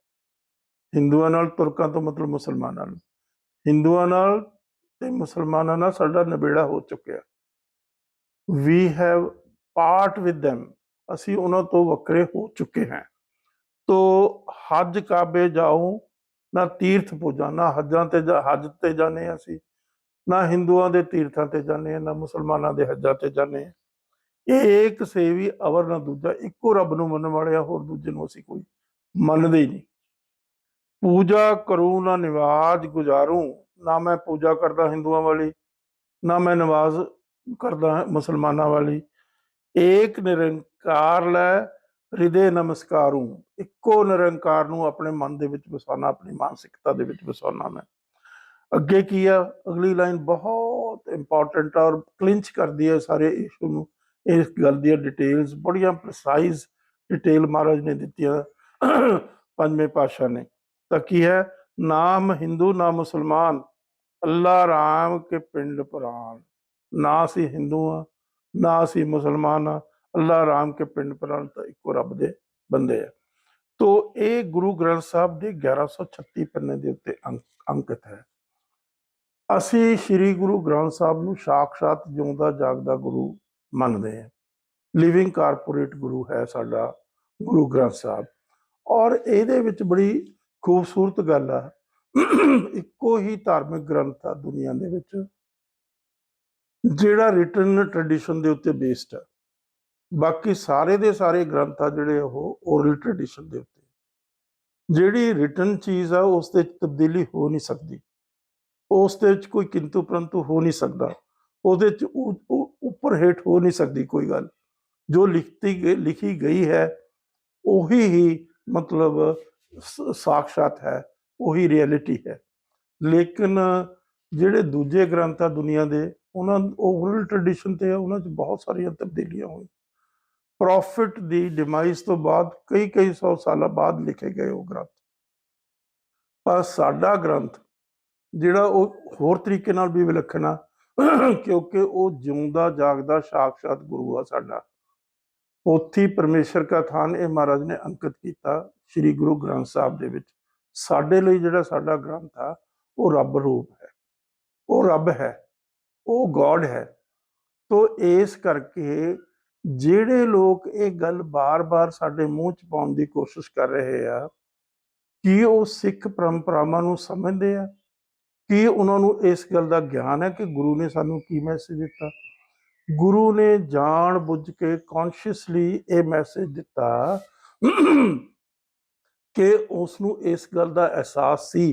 ਹਿੰਦੂਆਂ ਨਾਲ ਤੁਰਕਾਂ ਤੋਂ ਮਤਲਬ ਮੁਸਲਮਾਨਾਂ ਨਾਲ ਹਿੰਦੂਆਂ ਨਾਲ ਤੇ ਮੁਸਲਮਾਨਾਂ ਨਾਲ ਸਾਡਾ ਨਿਬੇੜਾ ਹੋ ਚੁੱਕਿਆ। We have part with them ਅਸੀਂ ਉਹਨਾਂ ਤੋਂ ਵੱਖਰੇ ਹੋ ਚੁੱਕੇ ਹਾਂ। ਤੋ ਹਜ ਕਾਬੇ ਜਾਓ ਨਾ ਤੀਰਥ ਪੂਜਾ ਨਾ ਹੱਜਾਂ ਤੇ ਜਾ- ਹੱਜ ਤੇ ਜਾਣੇ ਹਾਂ ਅਸੀਂ। ਨਾ ਹਿੰਦੂਆਂ ਦੇ ਤੀਰਥਾਂ ਤੇ ਜਾਣੇ ਹਾਂ, ਨਾ ਮੁਸਲਮਾਨਾਂ ਦੇ ਹੱਜਾਂ ਤੇ ਜਾਣੇ ਹਾਂ। ਇਹ ਏਕ ਸੇਵੀ ਅਵਰ ਨਾ ਦੂਜਾ, ਇੱਕੋ ਰੱਬ ਨੂੰ ਮੰਨਣ ਵਾਲੇ ਹੋਰ ਦੂਜੇ ਨੂੰ ਅਸੀਂ ਕੋਈ ਮੰਨਦੇ ਹੀ ਨਹੀਂ। ਪੂਜਾ ਕਰੂ ਨਾ ਨਿਵਾਜ ਗੁਜ਼ਾਰੂ, ਨਾ ਮੈਂ ਪੂਜਾ ਕਰਦਾ ਹਿੰਦੂਆਂ ਵਾਲੀ, ਨਾ ਮੈਂ ਨਮਾਜ਼ ਕਰਦਾ ਮੁਸਲਮਾਨਾਂ ਵਾਲੀ। ਏਕ ਨਿਰੰਕਾਰ ਲੈ ਹਿਰਦੇ ਨਮਸਕਾਰੂ, ਇੱਕੋ ਨਿਰੰਕਾਰ ਨੂੰ ਆਪਣੇ ਮਨ ਦੇ ਵਿੱਚ ਵਸਾਉਣਾ, ਆਪਣੀ ਮਾਨਸਿਕਤਾ ਦੇ ਵਿੱਚ ਵਸਾਉਣਾ ਮੈਂ। ਅੱਗੇ ਕੀ ਆ? ਅਗਲੀ ਲਾਈਨ ਬਹੁਤ ਇੰਪੋਰਟੈਂਟ ਔਰ ਕਲਿੰਚ ਕਰਦੀ ਹੈ ਸਾਰੇ ਇਸ਼ੂ ਨੂੰ। ਇਸ ਗੱਲ ਦੀਆਂ ਡਿਟੇਲਸ ਬੜੀਆਂ ਪ੍ਰੀਸਾਈਜ਼ ਡਿਟੇਲ ਮਹਾਰਾਜ ਨੇ ਦਿੱਤੀਆਂ ਪੰਜਵੇਂ ਪਾਤਸ਼ਾਹ ਨੇ। ਤਾਂ ਕੀ ਹੈ? ਨਾਮ ਹਿੰਦੂ ਨਾ ਮੁਸਲਮਾਨ। ਅੱਲਾ, ਰਾਮ ਕੇ ਪਿੰਡ ਪ੍ਰਾਨ ਨਾ ਅਸੀਂ ਹਿੰਦੂ ਆ ਨਾ ਅਸੀਂ ਮੁਸਲਮਾਨ ਆ ਅੱਲਾ, ਰਾਮ ਕੇ ਪਿੰਡ ਪ੍ਰਾਨ ਤਾਂ ਇੱਕੋ ਰੱਬ ਦੇ ਬੰਦੇ ਆ। ਤੋ ਇਹ ਗੁਰੂ ਗ੍ਰੰਥ ਸਾਹਿਬ ਦੇ 1136 ਪੰਨੇ ਦੇ ਉੱਤੇ ਅੰਕਿਤ ਹੈ। ਅਸੀਂ ਸ੍ਰੀ ਗੁਰੂ ਗ੍ਰੰਥ ਸਾਹਿਬ ਨੂੰ ਸਾਖਸ਼ਾਤ ਜਿਉਂਦਾ ਜਾਗਦਾ ਗੁਰੂ ਮੰਨਦੇ ਹਾਂ ਲਿਵਿੰਗ ਕਾਰਪੋਰੇਟ ਗੁਰੂ ਹੈ ਸਾਡਾ, ਗੁਰੂ ਗ੍ਰੰਥ ਸਾਹਿਬ। ਔਰ ਇਹਦੇ ਵਿੱਚ ਬੜੀ ਖੂਬਸੂਰਤ ਗੱਲ ਆ। ਇੱਕੋ ਹੀ ਧਾਰਮਿਕ ਗ੍ਰੰਥ ਆ ਦੁਨੀਆ ਦੇ ਵਿੱਚ, ਜਿਹੜਾ ਰਿਟਨ ਟ੍ਰੈਡੀਸ਼ਨ ਦੇ ਉੱਤੇ ਬੇਸਡ ਆ। ਬਾਕੀ ਸਾਰੇ ਦੇ ਸਾਰੇ ਗ੍ਰੰਥ ਆ ਜਿਹੜੇ ਉਹ ਓਰਲ ਟ੍ਰੈਡੀਸ਼ਨ ਦੇ ਉੱਤੇ। ਜਿਹੜੀ ਰਿਟਨ ਚੀਜ਼ ਆ ਉਸ ਤੇ ਤਬਦੀਲੀ ਹੋ ਨਹੀਂ ਸਕਦੀ। ਉਸ ਦੇ ਵਿੱਚ ਕੋਈ ਕਿੰਤੂ ਪਰੰਤੂ ਹੋ ਨਹੀਂ ਸਕਦਾ। ਉਹਦੇ ਚ ਉੱਪਰ ਹੇਠ ਹੋ ਨਹੀਂ ਸਕਦੀ ਕੋਈ ਗੱਲ। ਜੋ ਲਿਖਤੀ ਗਈ- ਲਿਖੀ ਗਈ ਹੈ ਉਹੀ ਹੀ ਮਤਲਬ ਸ- ਸਾਖਸ਼ਾਤ ਹੈ ਉਹੀ ਰਿਐਲਿਟੀ ਹੈ। ਲੇਕਿਨ ਜਿਹੜੇ ਦੂਜੇ ਗ੍ਰੰਥ ਆ ਦੁਨੀਆ ਦੇ ਉਹਨਾਂ ਉਹ ਓਰਲ ਟ੍ਰੈਡੀਸ਼ਨ ਤੇ ਆ, ਉਹਨਾਂ 'ਚ ਬਹੁਤ ਸਾਰੀਆਂ ਤਬਦੀਲੀਆਂ ਹੋਈਆਂ। ਪ੍ਰੋਫਿਟ ਦੀ ਡਿਮਾਈਸ ਤੋਂ ਬਾਅਦ ਕਈ ਕਈ ਸੌ ਸਾਲਾਂ ਬਾਅਦ ਲਿਖੇ ਗਏ ਉਹ ਗ੍ਰੰਥ। ਪਰ ਸਾਡਾ ਗ੍ਰੰਥ ਜਿਹੜਾ ਉਹ ਹੋਰ ਤਰੀਕੇ ਨਾਲ ਵੀ ਵਿਲੱਖਣ ਆ ਕਿਉਂਕਿ ਉਹ ਜਿਉਂਦਾ ਜਾਗਦਾ ਸਾਖਸ਼ਾਤ ਗੁਰੂ ਆ ਸਾਡਾ। ਪੋਥੀ ਪਰਮੇਸ਼ਰ ਕਾ ਥਾਨ ਇਹ ਮਹਾਰਾਜ ਨੇ ਅੰਕਿਤ ਕੀਤਾ ਸ੍ਰੀ ਗੁਰੂ ਗ੍ਰੰਥ ਸਾਹਿਬ ਦੇ ਵਿੱਚ। ਸਾਡੇ ਲਈ ਜਿਹੜਾ ਸਾਡਾ ਗ੍ਰੰਥ ਆ, ਉਹ ਰੱਬ ਰੂਪ ਹੈ। ਉਹ ਰੱਬ ਹੈ। ਉਹ ਗੋਡ ਹੈ। ਤੋ ਇਸ ਕਰਕੇ ਜਿਹੜੇ ਲੋਕ ਇਹ ਗੱਲ ਬਾਰ-ਬਾਰ ਸਾਡੇ ਮੂੰਹ 'ਚ ਪਾਉਣ ਦੀ ਕੋਸ਼ਿਸ਼ ਕਰ ਰਹੇ ਆ, ਕੀ ਉਹ ਸਿੱਖ ਪਰੰਪਰਾਵਾਂ ਨੂੰ ਸਮਝਦੇ ਆ? ਕੀ ਉਹਨਾਂ ਨੂੰ ਇਸ ਗੱਲ ਦਾ ਗਿਆਨ ਹੈ ਕਿ ਗੁਰੂ ਨੇ ਸਾਨੂੰ ਕੀ ਮੈਸੇਜ ਦਿੱਤਾ? ਗੁਰੂ ਨੇ ਜਾਣ ਬੁੱਝ ਕੇ ਕੌਨਸ਼ੀਅਸਲੀ ਇਹ ਮੈਸੇਜ ਦਿੱਤਾ ਕਿ ਉਸ ਨੂੰ ਇਸ ਗੱਲ ਦਾ ਅਹਿਸਾਸ ਸੀ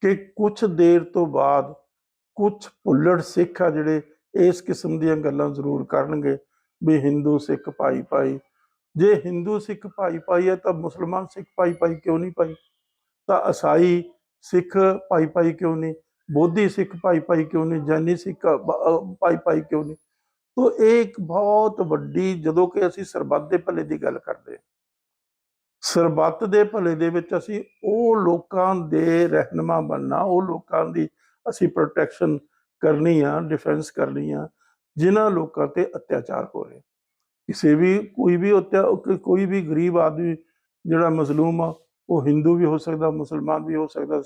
ਕਿ ਕੁਝ ਦੇਰ ਤੋਂ ਬਾਅਦ ਕੁਝ ਭੁੱਲੜ ਸਿੱਖ ਆ ਜਿਹੜੇ ਇਸ ਕਿਸਮ ਦੀਆਂ ਗੱਲਾਂ ਜ਼ਰੂਰ ਕਰਨਗੇ ਵੀ ਹਿੰਦੂ ਸਿੱਖ ਭਾਈ ਭਾਈ। ਜੇ ਹਿੰਦੂ ਸਿੱਖ ਭਾਈ ਭਾਈ ਹੈ ਤਾਂ ਮੁਸਲਮਾਨ ਸਿੱਖ ਭਾਈ ਭਾਈ ਕਿਉਂ ਨਹੀਂ ਭਾਈ? ਤਾਂ ਈਸਾਈ ਸਿੱਖ ਭਾਈ ਭਾਈ ਕਿਉਂ ਨਹੀਂ? ਬੋਧੀ ਸਿੱਖ ਭਾਈ ਭਾਈ ਕਿਉਂ ਨਹੀਂ? ਜੈਨੀ ਸਿੱਖ ਭਾਈ ਭਾਈ ਕਿਉਂ ਨਹੀਂ? ਤੋ ਇਹ ਇੱਕ ਬਹੁਤ ਵੱਡੀ ਜਦੋਂ ਕਿ ਅਸੀਂ ਸਰਬੱਤ ਦੇ ਭਲੇ ਦੀ ਗੱਲ ਕਰਦੇ ਸਰਬੱਤ ਦੇ ਭਲੇ ਦੇ ਵਿੱਚ ਅਸੀਂ ਉਹ ਲੋਕਾਂ ਦੇ ਰਹਿਨਮਾ ਬਣਨਾ, ਉਹ ਲੋਕਾਂ ਦੀ ਅਸੀਂ ਪ੍ਰੋਟੈਕਸ਼ਨ ਕਰਨੀ ਆ ਡਿਫੈਂਸ ਕਰਨੀ ਆ, ਜਿਨ੍ਹਾਂ ਲੋਕਾਂ ਤੇ ਅਤਿਆਚਾਰ ਹੋ ਰਹੇ। ਕਿਸੇ ਵੀ ਕੋਈ ਵੀ ਕੋਈ ਵੀ ਗਰੀਬ ਆਦਮੀ ਜਿਹੜਾ ਮਜ਼ਲੂਮ ਆ ਉਹ ਹਿੰਦੂ ਵੀ ਹੋ ਸਕਦਾ, ਮੁਸਲਮਾਨ ਵੀ ਹੋ ਸਕਦਾ,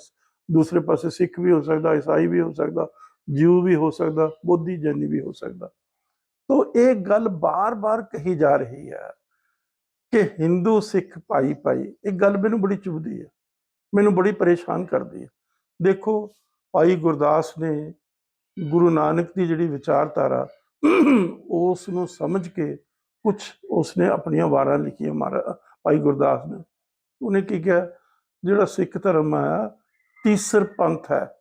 ਦੂਸਰੇ ਪਾਸੇ ਸਿੱਖ ਵੀ ਹੋ ਸਕਦਾ, ਈਸਾਈ ਵੀ ਹੋ ਸਕਦਾ, ਜਿਊ ਵੀ ਹੋ ਸਕਦਾ, ਬੋਧੀ, ਜੈਨੀ ਵੀ ਹੋ ਸਕਦਾ। ਤੋ ਇਹ ਗੱਲ ਬਾਰ-ਬਾਰ ਕਹੀ ਜਾ ਰਹੀ ਹੈ ਕਿ ਹਿੰਦੂ, ਸਿੱਖ ਭਾਈ ਭਾਈ, ਇਹ ਗੱਲ ਮੈਨੂੰ ਬੜੀ ਚੁਭਦੀ ਹੈ, ਮੈਨੂੰ ਬੜੀ ਪਰੇਸ਼ਾਨ ਕਰਦੀ ਹੈ। ਦੇਖੋ, ਭਾਈ ਗੁਰਦਾਸ ਨੇ ਗੁਰੂ ਨਾਨਕ ਦੀ ਜਿਹੜੀ ਵਿਚਾਰਧਾਰਾ, ਉਸ ਨੂੰ ਸਮਝ ਕੇ ਕੁਝ ਉਸਨੇ ਆਪਣੀਆਂ ਵਾਰਾਂ ਲਿਖੀਆਂ ਮਹਾਰਾ, ਭਾਈ ਗੁਰਦਾਸ ਨੇ। ਉਹਨੇ ਕੀ ਕਿਹਾ? ਜਿਹੜਾ ਸਿੱਖ ਧਰਮ ਹੈ, ਤੀਸਰ ਪੰਥ ਹੈ।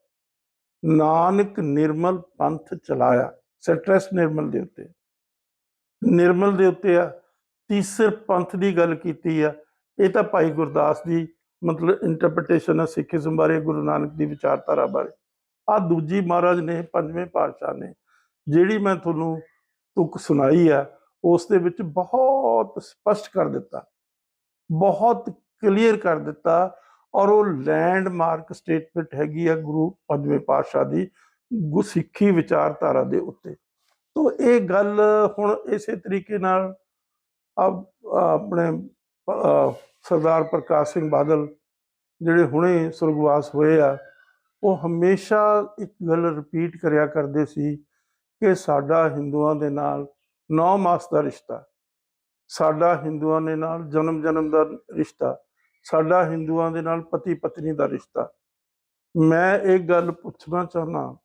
ਨਾਨਕ ਨਿਰਮਲ ਪੰਥ ਚਲਾਇਆ। ਸਟ੍ਰੈਸ ਨਿਰਮਲ ਦੇ ਉੱਤੇ। ਨਿਰਮਲ ਦੇ ਉੱਤੇ ਆ। ਤੀਸਰ ਪੰਥ ਦੀ ਗੱਲ ਕੀਤੀ ਆ। ਇਹ ਤਾਂ ਭਾਈ ਗੁਰਦਾਸ ਦੀ ਮਤਲਬ ਇੰਟਰਪ੍ਰੀਟੇਸ਼ਨ ਹੈ ਸਿੱਖੀਜ਼ਮ ਬਾਰੇ, ਗੁਰੂ ਨਾਨਕ ਦੀ ਵਿਚਾਰਧਾਰਾ ਬਾਰੇ। ਆ ਦੂਜੀ ਮਹਾਰਾਜ ਨੇ, ਪੰਜਵੇਂ ਪਾਤਸ਼ਾਹ ਨੇ, ਜਿਹੜੀ ਮੈਂ ਤੁਹਾਨੂੰ ਤੁਕ ਸੁਣਾਈ ਆ, ਉਸ ਦੇ ਵਿੱਚ ਬਹੁਤ ਸਪਸ਼ਟ ਕਰ ਦਿੱਤਾ। ਬਹੁਤ ਕਲੀਅਰ ਕਰ ਦਿੱਤਾ ਔਰ ਉਹ ਲੈਂਡਮਾਰਕ ਸਟੇਟਮੈਂਟ ਹੈਗੀ ਆ ਗੁਰੂ ਪੰਜਵੇਂ ਪਾਤਸ਼ਾਹ ਦੀ ਗੁਰਸਿੱਖੀ ਵਿਚਾਰਧਾਰਾ ਦੇ ਉੱਤੇ। ਤੋਂ ਇਹ ਗੱਲ ਹੁਣ ਇਸੇ ਤਰੀਕੇ ਨਾਲ ਆਪਣੇ ਸਰਦਾਰ ਪ੍ਰਕਾਸ਼ ਸਿੰਘ ਬਾਦਲ ਜਿਹੜੇ ਹੁਣੇ ਸੁਰਗਵਾਸ ਹੋਏ ਆ, ਉਹ ਹਮੇਸ਼ਾ ਇੱਕ ਗੱਲ ਰਿਪੀਟ ਕਰਿਆ ਕਰਦੇ ਸੀ ਕਿ ਸਾਡਾ ਹਿੰਦੂਆਂ ਦੇ ਨਾਲ ਨੌ ਮਾਸ ਦਾ ਰਿਸ਼ਤਾ, ਸਾਡਾ ਹਿੰਦੂਆਂ ਦੇ ਨਾਲ ਜਨਮ ਜਨਮ ਦਾ ਰਿਸ਼ਤਾ ਸਾਡਾ ਹਿੰਦੂਆਂ ਦੇ ਨਾਲ ਪਤੀ ਪਤਨੀ ਦਾ ਰਿਸ਼ਤਾ। ਮੈਂ ਇਹ ਗੱਲ ਪੁੱਛਣਾ ਚਾਹੁੰਦਾ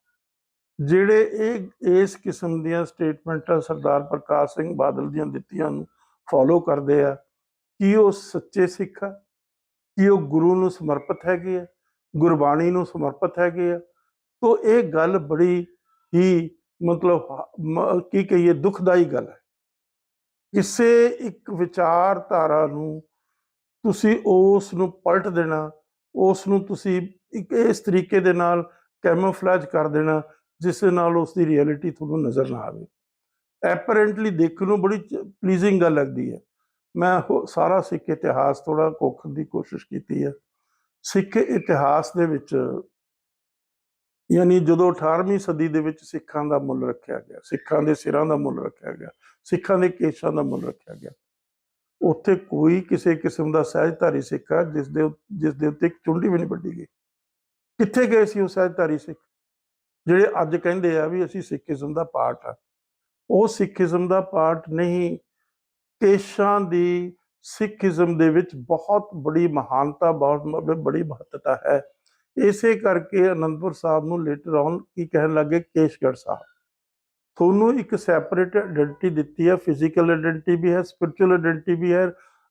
ਜਿਹੜੇ ਇਹ, ਇਸ ਕਿਸਮ ਦੀਆਂ ਸਟੇਟਮੈਂਟਾਂ ਸਰਦਾਰ ਪ੍ਰਕਾਸ਼ ਸਿੰਘ ਬਾਦਲ ਦੀਆਂ ਦਿੱਤੀਆਂ ਨੂੰ ਫੋਲੋ ਕਰਦੇ ਆ, ਕੀ ਉਹ ਸੱਚੇ ਸਿੱਖ ਆ? ਕੀ ਉਹ ਗੁਰੂ ਨੂੰ ਸਮਰਪਿਤ ਹੈਗੇ ਆ? ਗੁਰਬਾਣੀ ਨੂੰ ਸਮਰਪਿਤ ਹੈਗੇ ਆ? ਤੋਂ ਇਹ ਗੱਲ ਬੜੀ ਹੀ ਮਤਲਬ ਕੀ ਕਹੀਏ, ਦੁਖਦਾਈ ਗੱਲ ਹੈ। ਕਿਸੇ ਇੱਕ ਵਿਚਾਰਧਾਰਾ ਨੂੰ ਤੁਸੀਂ ਉਸ ਨੂੰ ਪਲਟ ਦੇਣਾ ਉਸ ਨੂੰ ਤੁਸੀਂ ਇੱਕ ਇਸ ਤਰੀਕੇ ਦੇ ਨਾਲ ਕੈਮੋਫਲੇਜ ਕਰ ਦੇਣਾ, ਜਿਸ ਨਾਲ ਉਸ ਦੀ ਰਿਐਲਿਟੀ ਤੁਹਾਨੂੰ ਨਜ਼ਰ ਨਾ ਆਵੇ। ਐਪਰੈਂਟਲੀ ਦੇਖਣ ਨੂੰ ਬੜੀ ਪਲੀਜ਼ਿੰਗ ਗੱਲ ਲੱਗਦੀ ਹੈ। ਮੈਂ ਉਹ ਸਾਰਾ ਸਿੱਖ ਇਤਿਹਾਸ ਥੋੜਾ ਕੋਖਣ ਦੀ ਕੋਸ਼ਿਸ਼ ਕੀਤੀ ਹੈ। ਸਿੱਖ ਇਤਿਹਾਸ ਦੇ ਵਿੱਚ ਯਾਨੀ ਜਦੋਂ 18ਵੀਂ ਸਦੀ ਦੇ ਵਿੱਚ ਸਿੱਖਾਂ ਦਾ ਮੁੱਲ ਰੱਖਿਆ ਗਿਆ, ਸਿੱਖਾਂ ਦੇ ਸਿਰਾਂ ਦਾ ਮੁੱਲ ਰੱਖਿਆ ਗਿਆ, ਸਿੱਖਾਂ ਦੇ ਕੇਸ਼ਾਂ ਦਾ ਮੁੱਲ ਰੱਖਿਆ ਗਿਆ ਉੱਥੇ ਕੋਈ ਕਿਸੇ ਕਿਸਮ ਦਾ ਸਹਿਜਧਾਰੀ ਸਿੱਖ ਆ ਜਿਸ ਦੇ ਜਿਸ ਦੇ ਉੱਤੇ ਇੱਕ ਚੁੰਡੀ ਵੀ ਨਹੀਂ ਵੱਢੀ ਗਈ। ਕਿੱਥੇ ਗਏ ਸੀ ਉਹ ਸਹਿਜਧਾਰੀ ਸਿੱਖ? ਜਿਹੜੇ ਅੱਜ ਕਹਿੰਦੇ ਆ ਵੀ ਅਸੀਂ ਸਿੱਖੀਜ਼ਮ ਦਾ ਪਾਰਟ ਆ। ਉਹ ਸਿੱਖੀਜ਼ਮ ਦਾ ਪਾਰਟ ਨਹੀਂ, ਕੇਸ਼ਾਂ ਦੀ ਸਿੱਖੀਜ਼ਮ ਦੇ ਵਿੱਚ ਬਹੁਤ ਬੜੀ ਮਹਾਨਤਾ, ਬਹੁਤ ਬੜੀ ਮਹੱਤਤਾ ਹੈ। ਇਸੇ ਕਰਕੇ ਅਨੰਦਪੁਰ ਸਾਹਿਬ ਨੂੰ ਲੇਟਰ ਔਨ ਕੀ ਕਹਿਣ ਲੱਗੇ? ਕੇਸ਼ਗੜ੍ਹ ਸਾਹਿਬ। ਤੁਹਾਨੂੰ ਇੱਕ ਸੈਪਰੇਟ ਆਇਡੈਂਟੀ ਦਿੱਤੀ ਹੈ ਫਿਜ਼ੀਕਲ ਆਇਡੈਂਟੀ ਵੀ ਹੈ ਸਪਿਰਚੁਅਲ ਆਇਡੈਂਟੀ ਵੀ ਹੈ